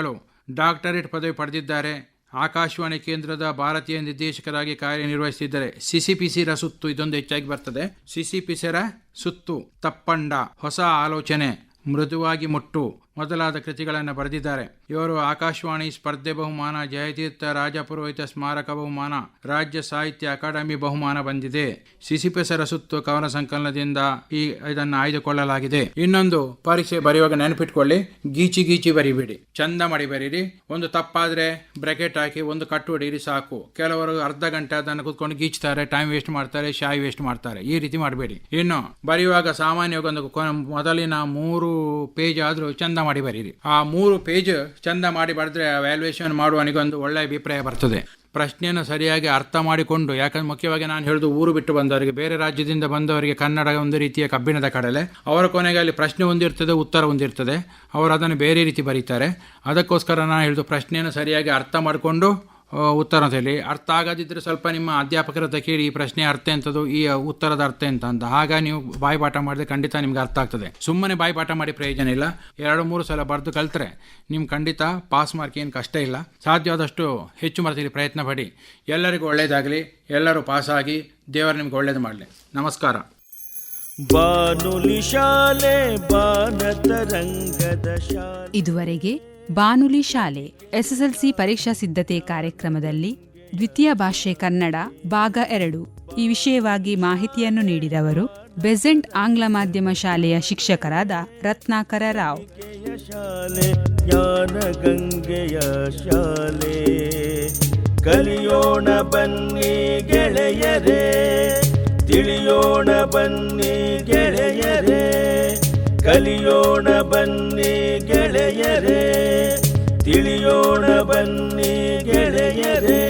ಡಾಕ್ಟರೇಟ್ ಪದವಿ ಪಡೆದಿದ್ದಾರೆ. ಆಕಾಶವಾಣಿ ಕೇಂದ್ರದ ಭಾರತೀಯ ನಿರ್ದೇಶಕರಾಗಿ ಕಾರ್ಯನಿರ್ವಹಿಸುತ್ತಿದ್ದಾರೆ ಸಿಸಿಪಿಸಿರ ಸುತ್ತು ಇದೊಂದು ಹೆಚ್ಚಾಗಿ ಬರ್ತದೆ. ಸಿಸಿಪಿಸರ ಸುತ್ತು, ತಪ್ಪಂಡ, ಹೊಸ ಆಲೋಚನೆ, ಮೃದುವಾಗಿ ಮುಟ್ಟು ಮೊದಲಾದ ಕೃತಿಗಳನ್ನು ಬರೆದಿದ್ದಾರೆ. ಇವರು ಆಕಾಶವಾಣಿ ಸ್ಪರ್ಧೆ ಬಹುಮಾನ, ಜಯತೀರ್ಥ, ರಾಜಪುರೋಹಿತ ಸ್ಮಾರಕ ಬಹುಮಾನ, ರಾಜ್ಯ ಸಾಹಿತ್ಯ ಅಕಾಡೆಮಿ ಬಹುಮಾನ ಬಂದಿದೆ. ಸಿಸಿಪೆಸರ ಸುತ್ತು ಕವನ ಸಂಕಲನದಿಂದ ಈ ಇದನ್ನು ಆಯ್ದುಕೊಳ್ಳಲಾಗಿದೆ. ಇನ್ನೊಂದು ಪರೀಕ್ಷೆ ಬರೆಯುವಾಗ ನೆನಪಿಟ್ಕೊಳ್ಳಿ. ಗೀಚಿ ಗೀಚಿ ಬರಿಬೇಡಿ. ಚಂದ ಮಾಡಿ ಬರೀರಿ. ಒಂದು ತಪ್ಪಾದ್ರೆ ಬ್ರೆಕೆಟ್ ಹಾಕಿ ಒಂದು ಕಟ್ಟು ಹೊಡೀರಿ ಸಾಕು. ಕೆಲವರು ಅರ್ಧ ಗಂಟೆ ಅದನ್ನು ಕೂತ್ಕೊಂಡು ಗೀಚ್ತಾರೆ ಟೈಮ್ ವೇಸ್ಟ್ ಮಾಡ್ತಾರೆ, ಶಾಯಿ ವೇಸ್ಟ್ ಮಾಡ್ತಾರೆ. ಈ ರೀತಿ ಮಾಡಬೇಡಿ. ಇನ್ನು ಬರೆಯುವಾಗ ಸಾಮಾನ್ಯವಾಗಿ ಒಂದು ಮೊದಲಿನ ಮೂರು ಪೇಜ್ ಆದ್ರೂ ಚಂದ ಮಾಡಿ ಬರೀರಿ. ಆ ಮೂರು ಪೇಜ್ ಚಂದ ಮಾಡಿ ಬರೆದ್ರೆ ವ್ಯಾಲ್ಯೂಯೇಷನ್ ಮಾಡುವನಿಗೆ ಒಂದು ಒಳ್ಳೆಯ ಅಭಿಪ್ರಾಯ ಬರ್ತದೆ. ಪ್ರಶ್ನೆಯನ್ನು ಸರಿಯಾಗಿ ಅರ್ಥ ಮಾಡಿಕೊಂಡು, ಯಾಕಂದ್ರೆ ಮುಖ್ಯವಾಗಿ ನಾನು ಹೇಳೋದು ಊರು ಬಿಟ್ಟು ಬಂದವರಿಗೆ, ಬೇರೆ ರಾಜ್ಯದಿಂದ ಬಂದವರಿಗೆ ಕನ್ನಡ ಒಂದು ರೀತಿಯ ಕಬ್ಬಿಣದ ಕಡಲೆ. ಅವರ ಕೊನೆಗೆ ಅಲ್ಲಿ ಪ್ರಶ್ನೆ ಒಂದಿರ್ತದೆ, ಉತ್ತರ ಒಂದಿರ್ತದೆ. ಅವರು ಅದನ್ನು ಬೇರೆ ರೀತಿ ಬರೀತಾರೆ. ಅದಕ್ಕೋಸ್ಕರ ನಾನು ಹೇಳಿದು ಪ್ರಶ್ನೆಯನ್ನು ಸರಿಯಾಗಿ ಅರ್ಥ ಮಾಡಿಕೊಂಡು ಆ, ಉತ್ತರ ಹೇಳಿ. ಅರ್ಥ ಆಗದಿದ್ದರೆ ಸ್ವಲ್ಪ ನಿಮ್ಮ ಅಧ್ಯಾಪಕರ ಹತ್ರ ಕೇಳಿ ಈ ಪ್ರಶ್ನೆ ಅರ್ಥ ಎಂಥದ್ದು ಈ ಉತ್ತರದ ಅರ್ಥ ಎಂತ ಅಂತ. ಆಗ ನೀವು ಬಾಯಿಪಾಠ ಮಾಡಿದ್ರೆ ಖಂಡಿತ ನಿಮ್ಗೆ ಅರ್ಥ ಆಗ್ತದೆ. ಸುಮ್ಮನೆ ಬಾಯಿಪಾಠ ಮಾಡಿ ಪ್ರಯೋಜನ ಇಲ್ಲ. ಎರಡು ಮೂರು ಸಲ ಬರೆದು ಕಲ್ತ್ರೆ ನಿಮ್ಗೆ ಖಂಡಿತ ಪಾಸ್ ಮಾರ್ಕ್ ಏನು ಕಷ್ಟ ಇಲ್ಲ. ಸಾಧ್ಯವಾದಷ್ಟು ಹೆಚ್ಚು ಮಾಡ್ತೀರಿ ಪ್ರಯತ್ನ ಪಡಿ. ಎಲ್ಲರಿಗೂ ಒಳ್ಳೆಯದಾಗಲಿ ಎಲ್ಲರೂ ಪಾಸಾಗಿ ದೇವರು ನಿಮ್ಗೆ ಒಳ್ಳೇದು ಮಾಡಲಿ. ನಮಸ್ಕಾರ.
ಬಾನುಲಿ ಶಾಲೆ ಬಾನತರಂಗದ ಶಾಲೆ.
ಇದುವರೆಗೆ ಬಾನುಲಿ ಶಾಲೆ, ಎಸ್ಎಸ್ಎಲ್ಸಿ ಪರೀಕ್ಷಾ ಸಿದ್ಧತೆ ಕಾರ್ಯಕ್ರಮದಲ್ಲಿ ದ್ವಿತೀಯ ಭಾಷೆ ಕನ್ನಡ, ಭಾಗ ಎರಡು. ಈ ವಿಷಯವಾಗಿ ಮಾಹಿತಿಯನ್ನು ನೀಡಿದವರು ಬೆಸೆಂಟ್ ಆಂಗ್ಲ ಮಾಧ್ಯಮ ಶಾಲೆಯ ಶಿಕ್ಷಕರಾದ ರತ್ನಾಕರ ರಾವ್.
ಕಲಿಯೋಣ ಬನ್ನಿ ಗೆಳೆಯರೇ, ತಿಳಿಯೋಣ ಬನ್ನಿ ಗೆಳೆಯರೇ. ಕಲಿಯೋಣ ಬನ್ನಿ ಗೆಳೆಯರೇ ತಿಳಿಯೋಣ ಬನ್ನಿ ಗೆಳೆಯರೇ.